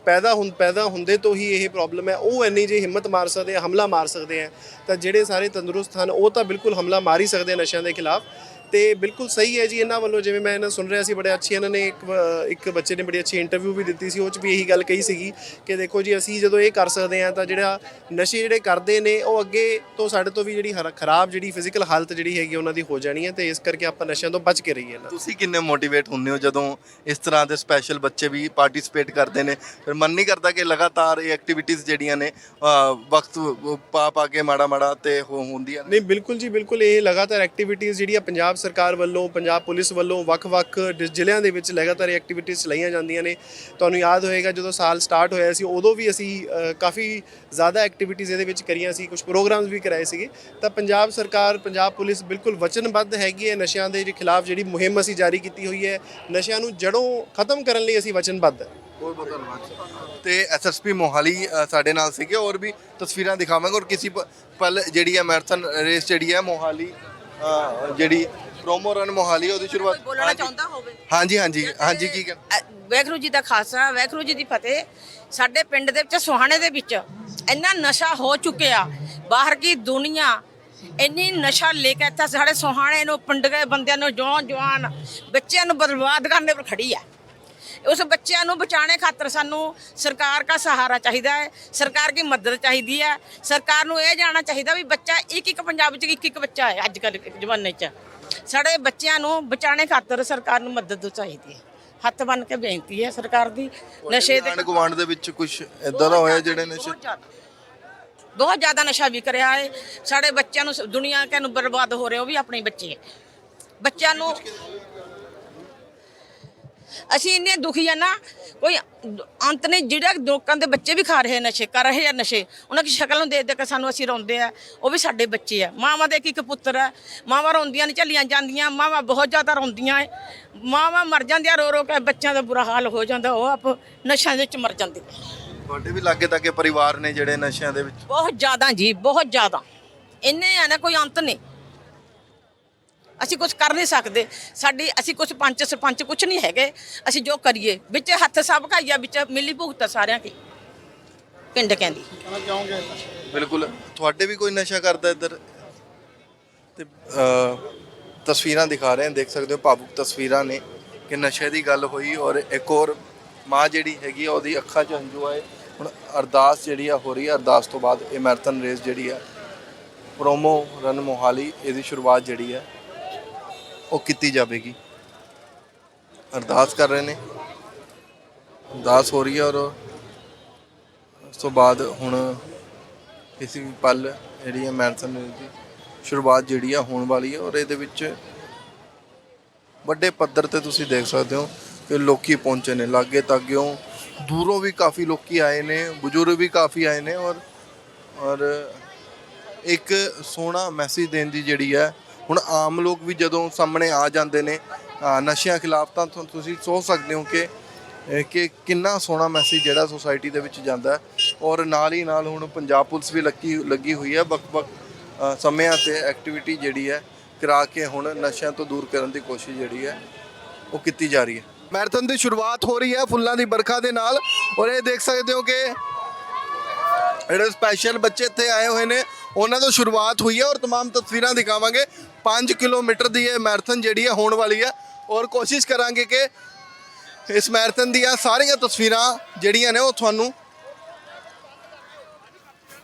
ਪੈਦਾ ਹੁੰ, ਪੈਦਾ ਹੁੰਦੇ ਤੋਂ ਹੀ ਇਹ ਪ੍ਰੋਬਲਮ ਹੈ। ਉਹ ਇੰਨੀ ਜੇ ਹਿੰਮਤ ਮਾਰ ਸਕਦੇ ਆ, ਹਮਲਾ ਮਾਰ ਸਕਦੇ ਆ, ਤਾਂ ਜਿਹੜੇ ਸਾਰੇ ਤੰਦਰੁਸਤ ਹਨ, ਉਹ ਤਾਂ ਬਿਲਕੁਲ ਹਮਲਾ ਮਾਰ ਹੀ ਸਕਦੇ ਨਸ਼ਿਆਂ ਦੇ ਖਿਲਾਫ। ਤੇ ਬਿਲਕੁਲ ਸਹੀ ਹੈ ਜੀ ਇਹਨਾਂ ਵੱਲੋਂ ਜਿਵੇਂ ਮੈਂ ਇਹਨਾਂ ਸੁਣ ਰਿਹਾ ਸੀ ਬੜੇ ਅੱਛੀ ਇਹਨਾਂ ਨੇ ਇੱਕ ਇੱਕ ਬੱਚੇ ਨੇ ਬੜੀ ਅੱਛੀ ਇੰਟਰਵਿਊ ਵੀ ਦਿੱਤੀ ਸੀ ਉਹ ਚ ਵੀ ਇਹੀ ਗੱਲ ਕਹੀ ਸੀਗੀ ਕਿ ਦੇਖੋ ਜੀ ਅਸੀਂ ਜਦੋਂ ਇਹ ਕਰ ਸਕਦੇ ਹਾਂ ਤਾਂ ਜਿਹੜਾ ਨਸ਼ੇ ਜਿਹੜੇ ਕਰਦੇ ਨੇ ਉਹ ਅੱਗੇ ਤੋਂ ਸਾਡੇ ਤੋਂ ਵੀ ਜਿਹੜੀ ਖਰਾਬ ਜਿਹੜੀ ਫਿਜ਼ੀਕਲ ਹਾਲਤ ਜਿਹੜੀ ਹੈਗੀ ਉਹਨਾਂ ਦੀ ਹੋ ਜਾਣੀ ਹੈ ਤੇ ਇਸ ਕਰਕੇ ਆਪਾਂ ਨਸ਼ਿਆਂ ਤੋਂ ਬਚ ਕੇ ਰਹੀਏ ਨਾ ਤੁਸੀਂ ਕਿੰਨੇ ਮੋਟੀਵੇਟ ਹੁੰਦੇ ਹੋ ਜਦੋਂ ਇਸ ਤਰ੍ਹਾਂ ਦੇ ਸਪੈਸ਼ਲ ਬੱਚੇ ਵੀ ਪਾਰਟਿਸਿਪੇਟ ਕਰਦੇ ਨੇ? ਫਿਰ ਮਨ ਨਹੀਂ ਕਰਦਾ ਕਿ ਲਗਾਤਾਰ ਇਹ ਐਕਟੀਵਿਟੀਜ਼ ਜਿਹੜੀਆਂ ਨੇ ਵਕਤ ਪਾ ਪਾ ਕੇ ਮਾੜਾ ਮਾੜਾ ਤੇ ਹੋ ਹੁੰਦੀਆਂ ਨਹੀਂ ਬਿਲਕੁਲ ਜੀ ਬਿਲਕੁਲ ਇਹ ਲਗਾਤਾਰ ਐਕਟੀਵਿਟੀਜ਼ ਜਿਹੜੀਆਂ ਪੰਜਾਬ ਸਰਕਾਰ ਵੱਲੋਂ, ਪੰਜਾਬ ਪੁਲਿਸ ਵੱਲੋਂ ਵੱਖ-ਵੱਖ ਡਿਸ- ਜ਼ਿਲ੍ਹਿਆਂ ਦੇ ਵਿੱਚ ਲਗਾਤਾਰ ਐਕਟੀਵਿਟੀਜ਼ ਚਲਾਈਆਂ ਜਾਂਦੀਆਂ ਨੇ। ਤੁਹਾਨੂੰ ਯਾਦ ਹੋਏਗਾ ਜਦੋਂ ਸਾਲ ਸਟਾਰਟ ਹੋਇਆ ਸੀ, ਉਦੋਂ ਵੀ ਅਸੀਂ ਕਾਫੀ ਜ਼ਿਆਦਾ ਐਕਟੀਵਿਟੀਜ਼ ਇਹਦੇ ਵਿੱਚ ਕਰੀਆਂ ਸੀ ਕੁਝ ਪ੍ਰੋਗਰਾਮਸ ਵੀ ਕਰਾਏ ਸੀਗੇ। ਤਾਂ ਪੰਜਾਬ ਸਰਕਾਰ, ਪੰਜਾਬ ਪੁਲਿਸ ਬਿਲਕੁਲ ਵਚਨਬੱਧ ਹੈਗੀ ਹੈ ਨਸ਼ਿਆਂ ਦੇ ਖਿਲਾਫ ਜਿਹੜੀ ਮੁਹਿੰਮ ਅਸੀਂ ਜਾਰੀ ਕੀਤੀ ਹੋਈ ਹੈ, ਨਸ਼ਿਆਂ ਨੂੰ ਜੜੋਂ ਖਤਮ ਕਰਨ ਲਈ ਅਸੀਂ ਵਚਨਬੱਧ ਹੈ। ਬਹੁਤ ਬਹੁਤ ਧੰਨਵਾਦ ਤੇ ਐਸਐਸਪੀ ਮੋਹਾਲੀ ਸਾਡੇ ਨਾਲ ਸੀਗੇ, ਔਰ ਵੀ ਤਸਵੀਰਾਂ ਦਿਖਾਵਾਂਗੇ, ਔਰ ਕਿਸੇ ਪ- ਪਲ ਜਿਹੜੀ ਹੈ ਮੈਰਾਥਨ ਰੇਸ ਜਿਹੜੀ ਹੈ ਮੋਹਾਲੀ ਜਿਹੜੀ ਪ੍ਰੋਮੋ ਰਨ ਮੋਹਾਲੀ ਉਹਦੀ ਸ਼ੁਰੂਆਤ ਬੋਲਣਾ ਚਾਹੁੰਦਾ ਹੋਵੇ? ਹਾਂਜੀ ਹਾਂਜੀ। ਹਾਂਜੀ ਕੀ ਕਹਿ ਵਾਹਿਗੁਰੂ ਜੀ ਦਾ ਖਾਲਸਾ ਵਾਹਿਗੁਰੂ ਜੀ ਦੀ ਫਤਿਹ। ਸਾਡੇ ਪਿੰਡ ਦੇ ਵਿੱਚ ਸੁਹਾਣੇ ਦੇ ਵਿੱਚ ਇੰਨਾ ਨਸ਼ਾ ਹੋ ਚੁੱਕਿਆ। ਬਾਹਰ ਕੀ ਦੁਨੀਆ ਇੰਨੀ ਨਸ਼ਾ ਲੈ ਕੇ ਇੱਥੇ ਸਾਡੇ ਸੁਹਾਣੇ ਨੂੰ ਪਿੰਡ ਦੇ ਬੰਦਿਆਂ ਨੂੰ ਜਵਾਨ ਜਵਾਨ ਬੱਚਿਆਂ ਨੂੰ ਬਰਬਾਦ ਕਰਨ ਪਰ ਖੜੀ ਹੈ ਉਸ ਬੱਚਿਆਂ ਨੂੰ ਬਚਾਣੇ ਖਾਤਰ ਸਾਨੂੰ ਸਰਕਾਰ ਦਾ ਸਹਾਰਾ ਚਾਹੀਦਾ ਹੈ ਸਰਕਾਰ ਦੀ ਮਦਦ ਚਾਹੀਦੀ ਹੈ। ਸਰਕਾਰ ਨੂੰ ਇਹ ਜਾਣਾ ਚਾਹੀਦਾ ਵੀ ਬੱਚਾ ਇੱਕ ਇੱਕ ਪੰਜਾਬ ਵਿੱਚ ਇੱਕ ਇੱਕ ਬੱਚਾ ਹੈ ਅੱਜ ਕੱਲ੍ਹ ਜ਼ਮਾਨੇ 'ਚ। ਸਾਡੇ ਬੱਚਿਆਂ ਨੂੰ ਬਚਾਣੇ ਖਾਤਰ ਸਰਕਾਰ ਨੂੰ ਮਦਦ ਚਾਹੀਦੀ ਹੈ। ਹੱਥ ਬੰਨ ਕੇ ਬੇਨਤੀ ਹੈ ਸਰਕਾਰ ਦੀ ਨਸ਼ੇ ਦੇ ਗਵਾਂਡ ਦੇ ਵਿੱਚ ਕੁਝ ਇਦਾਂ ਦਾ ਹੋਇਆ ਜਿਹੜੇ ਨਸ਼ੇ ਬਹੁਤ ਜ਼ਿਆਦਾ। ਨਸ਼ਾ ਵਿਕ ਰਿਹਾ ਹੈ। ਸਾਡੇ ਬੱਚਿਆਂ ਨੂੰ ਦੁਨੀਆ ਕਹਿ ਨੂੰ ਬਰਬਾਦ ਹੋ ਰਹੇ ਉਹ ਵੀ ਆਪਣੇ ਬੱਚੇ ਬੱਚਿਆਂ ਨੂੰ ਅਸੀਂ ਇੰਨੇ ਦੁਖੀ ਆ ਨਾ ਕੋਈ ਅੰਤ ਨਹੀਂ ਜਿਹੜੇ ਲੋਕਾਂ ਦੇ ਬੱਚੇ ਵੀ ਖਾ ਰਹੇ ਨਸ਼ੇ ਕਰ ਰਹੇ ਆ ਨਸ਼ੇ ਉਹਨਾਂ ਦੀ ਸ਼ਕਲ ਨੂੰ ਦੇਖ ਦੇਖ ਕੇ ਸਾਨੂੰ ਅਸੀਂ ਰੋਂਦੇ ਆ ਉਹ ਵੀ ਸਾਡੇ ਬੱਚੇ ਆ। ਮਾਵਾਂ ਦੇ ਇੱਕ ਇੱਕ ਪੁੱਤਰ ਆ ਮਾਵਾਂ ਰੋਂਦੀਆਂ ਨਹੀਂ ਝੱਲੀਆਂ ਜਾਂਦੀਆਂ ਮਾਵਾਂ ਬਹੁਤ ਜ਼ਿਆਦਾ ਰੋਂਦੀਆਂ ਏ ਮਾਵਾਂ ਮਰ ਜਾਂਦੀਆਂ ਰੋ ਰੋ ਕੇ ਬੱਚਿਆਂ ਦਾ ਬੁਰਾ ਹਾਲ ਹੋ ਜਾਂਦਾ ਉਹ ਆਪ ਨਸ਼ਿਆਂ ਦੇ ਵਿੱਚ ਮਰ ਜਾਂਦੇ। ਤੁਹਾਡੇ ਵੀ ਲਾਗੇ ਤੱਕੇ ਪਰਿਵਾਰ ਨੇ ਜਿਹੜੇ ਨਸ਼ਿਆਂ ਦੇ ਵਿੱਚ? ਬਹੁਤ ਜ਼ਿਆਦਾ ਜੀ ਬਹੁਤ ਜ਼ਿਆਦਾ। ਇੰਨੇ ਆ ਨਾ ਕੋਈ ਅੰਤ ਨਹੀਂ। ਅਸੀਂ ਕੁਝ ਕਰ ਨਹੀਂ ਸਕਦੇ। ਸਾਡੀ ਅਸੀਂ ਕੁਝ ਪੰਚ ਸਰਪੰਚ ਕੁਝ ਨਹੀਂ ਹੈਗੇ। ਅਸੀਂ ਜੋ ਕਰੀਏ। ਵਿੱਚ ਹੱਥ ਸਭ ਖਾਈਆ ਵਿੱਚ ਮਿਲੀ ਭੁਗਤ ਆ ਸਾਰਿਆਂ ਦੀ। ਪਿੰਡ ਕਹਿੰਦੀ। ਬਿਲਕੁਲ। ਤੁਹਾਡੇ ਵੀ ਕੋਈ ਨਸ਼ਾ ਕਰਦਾ ਇੱਧਰ? ਤੇ ਅ, ਤਸਵੀਰਾਂ ਦਿਖਾ ਰਹੇ ਹਾਂ। ਦੇਖ ਸਕਦੇ ਹੋ ਭਾਵੁਕ ਤਸਵੀਰਾਂ ਨੇ ਕਿ ਨਸ਼ੇ ਦੀ ਗੱਲ ਹੋਈ ਔਰ ਇੱਕ ਹੋਰ ਮਾਂ ਜਿਹੜੀ ਹੈਗੀ ਆ ਉਹਦੀ ਅੱਖਾਂ 'ਚ ਹੰਝੂ ਆਏ। ਹੁਣ ਅਰਦਾਸ ਜਿਹੜੀ ਆ ਹੋ ਰਹੀ ਹੈ ਅਰਦਾਸ ਤੋਂ ਬਾਅਦ ਇਹ ਮੈਰਾਥਨ ਰੇਸ ਜਿਹੜੀ ਆ ਪ੍ਰੋਮੋ ਰਨ ਮੋਹਾਲੀ ਇਹਦੀ ਸ਼ੁਰੂਆਤ ਜਿਹੜੀ ਹੈ ਉਹ ਕੀਤੀ ਜਾਵੇਗੀ। ਅਰਦਾਸ ਕਰ ਰਹੇ ਨੇ। ਅਰਦਾਸ ਹੋ ਰਹੀ ਹੈ ਔਰ ਉਸ ਤੋਂ ਬਾਅਦ ਹੁਣ ਕਿਸੇ ਵੀ ਪਲ ਜਿਹੜੀ ਹੈ ਮੈਰਾਥਨ ਦੀ ਸ਼ੁਰੂਆਤ ਜਿਹੜੀ ਆ ਹੋਣ ਵਾਲੀ ਹੈ ਔਰ ਇਹਦੇ ਵਿੱਚ ਵੱਡੇ ਪੱਧਰ ਤੇ ਤੁਸੀਂ ਦੇਖ ਸਕਦੇ ਹੋ ਕਿ ਲੋਕੀ ਪਹੁੰਚੇ ਨੇ। ਲਾਗੇ ਤਾਗਿਓਂ ਦੂਰੋਂ ਵੀ ਕਾਫੀ ਲੋਕੀ ਆਏ ਨੇ, ਬਜ਼ੁਰਗ ਵੀ ਕਾਫੀ ਆਏ ਨੇ ਔਰ ਔਰ ਇੱਕ ਸੋਹਣਾ ਮੈਸੇਜ ਦੇਣ ਦੀ ਜਿਹੜੀ ਹੈ ਹੁਣ ਆਮ ਲੋਕ ਵੀ ਜਦੋਂ ਸਾਹਮਣੇ ਆ ਜਾਂਦੇ ਨੇ ਅ, ਨਸ਼ਿਆਂ ਖਿਲਾਫ ਤਾਂ ਤੁ- ਤੁਸੀਂ ਸੋਚ ਸਕਦੇ ਹੋ ਕਿ ਇਹ ਕਿ ਕਿੰਨਾ ਸੋਹਣਾ ਮੈਸੇਜ ਜਿਹੜਾ ਸੋਸਾਇਟੀ ਦੇ ਵਿੱਚ ਜਾਂਦਾ ਹੈ ਔਰ ਨਾਲ ਹੀ ਨਾਲ ਹੁਣ ਪੰਜਾਬ ਪੁਲਿਸ ਵੀ ਲੱਗੀ ਲੱਗੀ ਹੋਈ ਹੈ ਵੱਖ-ਵੱਖ ਅ, ਸਮਿਆਂ ਤੇ ਐਕਟੀਵਿਟੀ ਜਿਹੜੀ ਹੈ ਕਰਾ ਕੇ ਹੁਣ ਨਸ਼ਿਆਂ ਤੋਂ ਦੂਰ ਕਰਨ ਦੀ ਕੋਸ਼ਿਸ਼ ਜਿਹੜੀ ਹੈ ਉਹ ਕੀਤੀ ਜਾ ਰਹੀ ਹੈ ਮੈਰਾਥਨ ਦੀ ਸ਼ੁਰੂਆਤ ਹੋ ਰਹੀ ਹੈ ਫੁੱਲਾਂ ਦੀ ਵਰਖਾ ਦੇ ਨਾਲ ਔਰ ਇਹ ਦੇਖ ਸਕਦੇ ਹੋ ਕਿ ਜਿਹੜੇ ਸਪੈਸ਼ਲ ਬੱਚੇ ਇੱਥੇ ਆਏ ਹੋਏ ਨੇ ਉਹਨਾਂ ਤੋਂ ਸ਼ੁਰੂਆਤ ਹੋਈ ਹੈ ਔਰ तमाम ਤਸਵੀਰਾਂ ਦਿਖਾਵਾਂਗੇ 5 ਕਿਲੋਮੀਟਰ ਦੀ ਇਹ ਮੈਰਾਥਨ ਜਿਹੜੀ ਹੈ ਹੋਣ ਵਾਲੀ ਹੈ ਔਰ ਕੋਸ਼ਿਸ਼ ਕਰਾਂਗੇ ਕਿ ਇਸ ਮੈਰਾਥਨ ਦੀਆਂ ਸਾਰੀਆਂ ਤਸਵੀਰਾਂ ਜਿਹੜੀਆਂ ਨੇ ਉਹ ਤੁਹਾਨੂੰ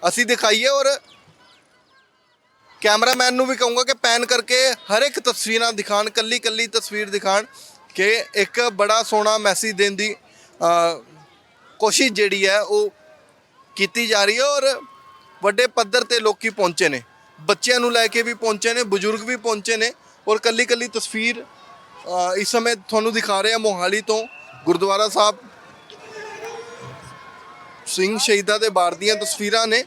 ਅਸੀਂ ਦਿਖਾਈਏ ਔਰ ਕੈਮਰਾਮੈਨ ਨੂੰ ਵੀ ਕਹੂੰਗਾ ਕਿ ਪੈਨ ਕਰਕੇ ਹਰ ਇੱਕ ਤਸਵੀਰਾਂ ਦਿਖਾਣ ਕੱਲੀ ਕੱਲੀ ਤਸਵੀਰ ਦਿਖਾਣ ਕਿ ਇੱਕ ਬੜਾ ਸੋਹਣਾ ਮੈਸੇਜ ਦੇਣ ਦੀ ਕੋਸ਼ਿਸ਼ ਜਿਹੜੀ ਹੈ ਉਹ ਕੀਤੀ ਜਾ ਰਹੀ ਹੈ ਔਰ ਵੱਡੇ ਪੱਧਰ ਤੇ ਲੋਕੀ ਪਹੁੰਚੇ ਨੇ। ਬੱਚਿਆਂ ਨੂੰ ਲੈ ਕੇ ਵੀ ਪਹੁੰਚੇ ਨੇ ਬਜ਼ੁਰਗ ਵੀ ਪਹੁੰਚੇ ਨੇ ਔਰ ਕੱਲੀ ਕੱਲੀ ਤਸਵੀਰ ਅ, ਇਸ ਸਮੇਂ ਤੁਹਾਨੂੰ ਦਿਖਾ ਰਹੇ ਹਾਂ ਮੋਹਾਲੀ ਤੋਂ ਗੁਰਦੁਆਰਾ ਸਾਹਿਬ। ਸਿੰਘ ਸ਼ਹੀਦਾਂ ਦੇ ਬਾਰ ਦੀਆਂ ਤਸਵੀਰਾਂ ਨੇ।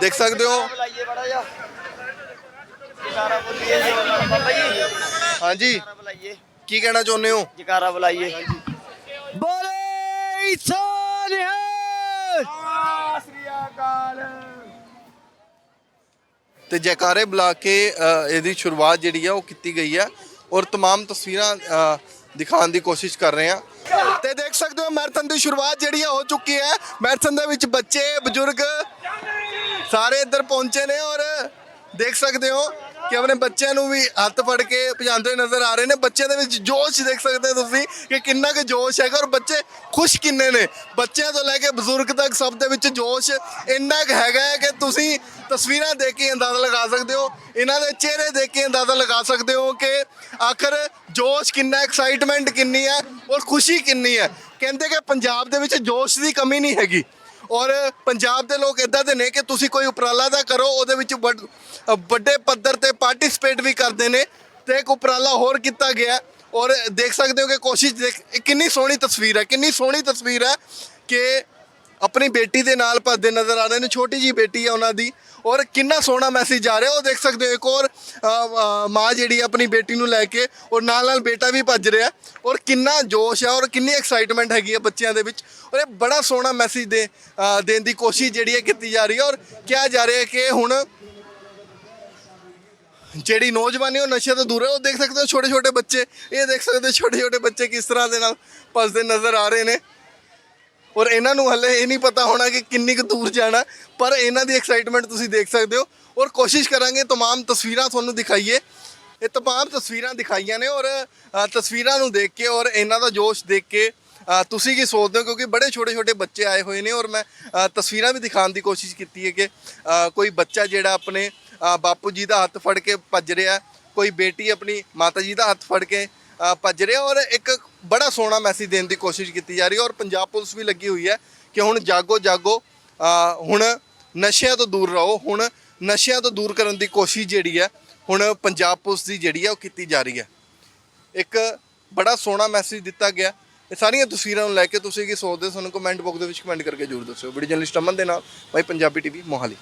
ਦੇਖ ਸਕਦੇ ਹੋ। ਹਾਂਜੀ। ਕੀ ਕਹਿਣਾ ਚਾਹੁੰਦੇ ਹੋ? ਜਕਾਰਾ ਬੁਲਾਈਏ। ਬੋਲੇ ਸੋਨਿਆ ਤੇ ਜੈਕਾਰੇ ਬੁਲਾ ਕੇ ਅ, ਇਹਦੀ ਸ਼ੁਰੂਆਤ ਜਿਹੜੀ ਆ ਉਹ ਕੀਤੀ ਗਈ ਹੈ ਔਰ तमाम ਤਸਵੀਰਾਂ ਅ, ਦਿਖਾਉਣ ਦੀ ਕੋਸ਼ਿਸ਼ ਕਰ ਰਹੇ ਹਾਂ ਤੇ ਦੇਖ ਸਕਦੇ ਹੋ ਮੈਰਾਥਨ ਦੀ ਸ਼ੁਰੂਆਤ ਜਿਹੜੀ ਆ ਹੋ ਚੁੱਕੀ ਹੈ ਮੈਰਾਥਨ ਦੇ ਵਿੱਚ ਬੱਚੇ ਬਜ਼ੁਰਗ ਸਾਰੇ ਇੱਧਰ ਪਹੁੰਚੇ ਨੇ ਔਰ ਦੇਖ ਸਕਦੇ ਹੋ ਕਿ ਆਪਣੇ ਬੱਚਿਆਂ ਨੂੰ ਵੀ ਹੱਥ ਫੜ ਕੇ ਭਜਾਉਂਦੇ ਨਜ਼ਰ ਆ ਰਹੇ ਨੇ। ਬੱਚਿਆਂ ਦੇ ਵਿੱਚ ਜੋਸ਼ ਦੇਖ ਸਕਦੇ ਹੋ ਤੁਸੀਂ ਕਿ ਕਿੰਨਾ ਕੁ ਜੋਸ਼ ਹੈਗਾ ਔਰ ਬੱਚੇ ਖੁਸ਼ ਕਿੰਨੇ ਨੇ। ਬੱਚਿਆਂ ਤੋਂ ਲੈ ਕੇ ਬਜ਼ੁਰਗ ਤੱਕ ਸਭ ਦੇ ਵਿੱਚ ਜੋਸ਼ ਇੰਨਾ ਕੁ ਹੈਗਾ ਹੈ ਕਿ ਤੁਸੀਂ ਤਸਵੀਰਾਂ ਦੇਖ ਕੇ ਅੰਦਾਜ਼ਾ ਲਗਾ ਸਕਦੇ ਹੋ। ਇਹਨਾਂ ਦੇ ਚਿਹਰੇ ਦੇਖ ਕੇ ਅੰਦਾਜ਼ਾ ਲਗਾ ਸਕਦੇ ਹੋ ਕਿ ਆਖਰ ਜੋਸ਼ ਕਿੰਨਾ ਐਕਸਾਈਟਮੈਂਟ ਕਿੰਨੀ ਹੈ ਔਰ ਖੁਸ਼ੀ ਕਿੰਨੀ ਹੈ। ਕਹਿੰਦੇ ਕਿ ਪੰਜਾਬ ਦੇ ਵਿੱਚ ਜੋਸ਼ ਦੀ ਕਮੀ ਨਹੀਂ ਹੈਗੀ। ਔਰ ਪੰਜਾਬ ਦੇ ਲੋਕ ਇਦਾਂ ਦੇ ਨੇ ਕਿ ਤੁਸੀਂ ਕੋਈ ਉਪਰਾਲਾ ਦਾ ਕਰੋ, ਉਹਦੇ ਵਿੱਚ ਵੱਡ- ਵੱਡੇ ਪੱਧਰ ਤੇ ਪਾਰਟਿਸਿਪੇਟ ਵੀ ਕਰਦੇ ਨੇ ਤੇ ਇੱਕ ਉਪਰਾਲਾ ਹੋਰ ਕੀਤਾ ਗਿਆ। ਔਰ ਦੇਖ ਸਕਦੇ ਹੋ ਕਿ ਕੋਸ਼ਿਸ਼ ਦੇਖ ਕਿੰਨੀ ਸੋਹਣੀ ਤਸਵੀਰ ਹੈ, ਕਿੰਨੀ ਸੋਹਣੀ ਤਸਵੀਰ ਹੈ ਕਿ ਆਪਣੀ ਬੇਟੀ ਦੇ ਨਾਲ ਭੱਜਦੇ ਨਜ਼ਰ ਆ ਰਹੇ ਨੇ, ਛੋਟੀ ਜੀ ਬੇਟੀ ਹੈ ਉਹਨਾਂ ਦੀ। ਔਰ ਕਿੰਨਾ ਸੋਹਣਾ ਮੈਸੇਜ ਆ ਰਿਹਾ, ਉਹ ਦੇਖ ਸਕਦੇ ਹੋ ਇੱਕ ਔਰ ਮਾਂ ਜਿਹੜੀ ਹੈ ਆਪਣੀ ਬੇਟੀ ਨੂੰ ਲੈ ਕੇ ਔਰ ਨਾਲ ਨਾਲ ਬੇਟਾ ਵੀ ਭੱਜ ਰਿਹਾ। ਔਰ ਕਿੰਨਾ ਜੋਸ਼ ਹੈ ਔਰ ਕਿੰਨੀ ਐਕਸਾਈਟਮੈਂਟ ਹੈਗੀ ਹੈ ਬੱਚਿਆਂ ਦੇ ਵਿੱਚ। ਔਰ ਇਹ ਬੜਾ ਸੋਹਣਾ ਮੈਸੇਜ ਦੇ ਅ, ਦੇਣ ਦੀ ਕੋਸ਼ਿਸ਼ ਜਿਹੜੀ ਹੈ ਕੀਤੀ ਜਾ ਰਹੀ ਹੈ ਔਰ ਕਿਹਾ ਜਾ ਰਿਹਾ ਹੈ ਕਿ ਹੁਣ ਜਿਹੜੀ ਨੌਜਵਾਨੀ ਉਹ ਨਸ਼ੇ ਤੋਂ ਦੂਰ ਹੈ ਉਹ ਦੇਖ ਸਕਦੇ ਹੋ ਛੋਟੇ ਛੋਟੇ ਬੱਚੇ ਇਹ ਦੇਖ ਸਕਦੇ ਹੋ ਛੋਟੇ ਛੋਟੇ ਬੱਚੇ ਕਿਸ ਤਰ੍ਹਾਂ ਦੇ ਨਾਲ ਭੱਜਦੇ ਨਜ਼ਰ ਆ ਰਹੇ ਨੇ ਔਰ ਇਹਨਾਂ ਨੂੰ ਹਲੇ ਇਹ ਨਹੀਂ ਪਤਾ ਹੋਣਾ ਕਿ ਕਿੰਨੀ ਕੁ ਦੂਰ ਜਾਣਾ ਪਰ ਇਹਨਾਂ ਦੀ ਐਕਸਾਈਟਮੈਂਟ ਤੁਸੀਂ ਦੇਖ ਸਕਦੇ ਹੋ ਔਰ ਕੋਸ਼ਿਸ਼ ਕਰਾਂਗੇ तमाम ਤਸਵੀਰਾਂ ਤੁਹਾਨੂੰ ਦਿਖਾਈਏ ਇਹ तमाम ਤਸਵੀਰਾਂ ਦਿਖਾਈਆਂ ਨੇ ਔਰ ਅ, ਤਸਵੀਰਾਂ ਨੂੰ ਦੇਖ ਕੇ ਔਰ ਇਹਨਾਂ ਦਾ ਜੋਸ਼ ਦੇਖ ਕੇ ਅ, ਤੁਸੀਂ ਕੀ ਸੋਚਦੇ ਹੋ? ਕਿਉਂਕਿ ਬੜੇ ਛੋਟੇ ਛੋਟੇ ਬੱਚੇ ਆਏ ਹੋਏ ਨੇ ਔਰ ਮੈਂ ਤਸਵੀਰਾਂ ਵੀ ਦਿਖਾਉਣ ਦੀ ਕੋਸ਼ਿਸ਼ ਕੀਤੀ ਹੈ ਕਿ ਕੋਈ ਬੱਚਾ ਜਿਹੜਾ ਆਪਣੇ ਬਾਪੂ ਜੀ ਦਾ ਹੱਥ ਫੜ ਕੇ ਭੱਜ ਰਿਹਾ, ਕੋਈ ਬੇਟੀ ਆਪਣੀ ਮਾਤਾ ਜੀ ਦਾ ਹੱਥ ਫੜ ਕੇ ਭੱਜ ਰਿਹਾ ਔਰ ਇੱਕ ਬੜਾ ਸੋਹਣਾ ਮੈਸੇਜ ਦੇਣ ਦੀ ਕੋਸ਼ਿਸ਼ ਕੀਤੀ ਜਾ ਰਹੀ ਹੈ ਔਰ ਪੰਜਾਬ ਪੁਲਿਸ ਵੀ ਲੱਗੀ ਹੋਈ ਹੈ ਕਿ ਹੁਣ ਜਾਗੋ ਜਾਗੋ ਹੁਣ ਨਸ਼ਿਆਂ ਤੋਂ ਦੂਰ ਰਹੋ, ਹੁਣ ਨਸ਼ਿਆਂ ਤੋਂ ਦੂਰ ਕਰਨ ਦੀ ਕੋਸ਼ਿਸ਼ ਜਿਹੜੀ ਹੈ, ਹੁਣ ਪੰਜਾਬ ਪੁਲਿਸ ਦੀ ਜਿਹੜੀ ਹੈ ਉਹ ਕੀਤੀ ਜਾ ਰਹੀ ਹੈ। ਇੱਕ ਬੜਾ ਸੋਹਣਾ ਮੈਸੇਜ ਦਿੱਤਾ ਗਿਆ ਇਹ ਸਾਰੀਆਂ ਤਸਵੀਰਾਂ ਨੂੰ ਲੈ ਕੇ ਤੁਸੀਂ ਕੀ ਸੋਚਦੇ ਹੋ? ਸਾਨੂੰ ਕਮੈਂਟ ਬਾਕਸ ਦੇ ਵਿੱਚ ਕਮੈਂਟ ਕਰਕੇ ਜ਼ਰੂਰ ਦੱਸਿਓ। ਵੀਡੀਓ ਜਰਨਲਿਸਟ ਅਮਨ ਦੇ ਨਾਲ ਬਾਈ ਪੰਜਾਬੀ ਟੀਵੀ ਮੋਹਾਲੀ।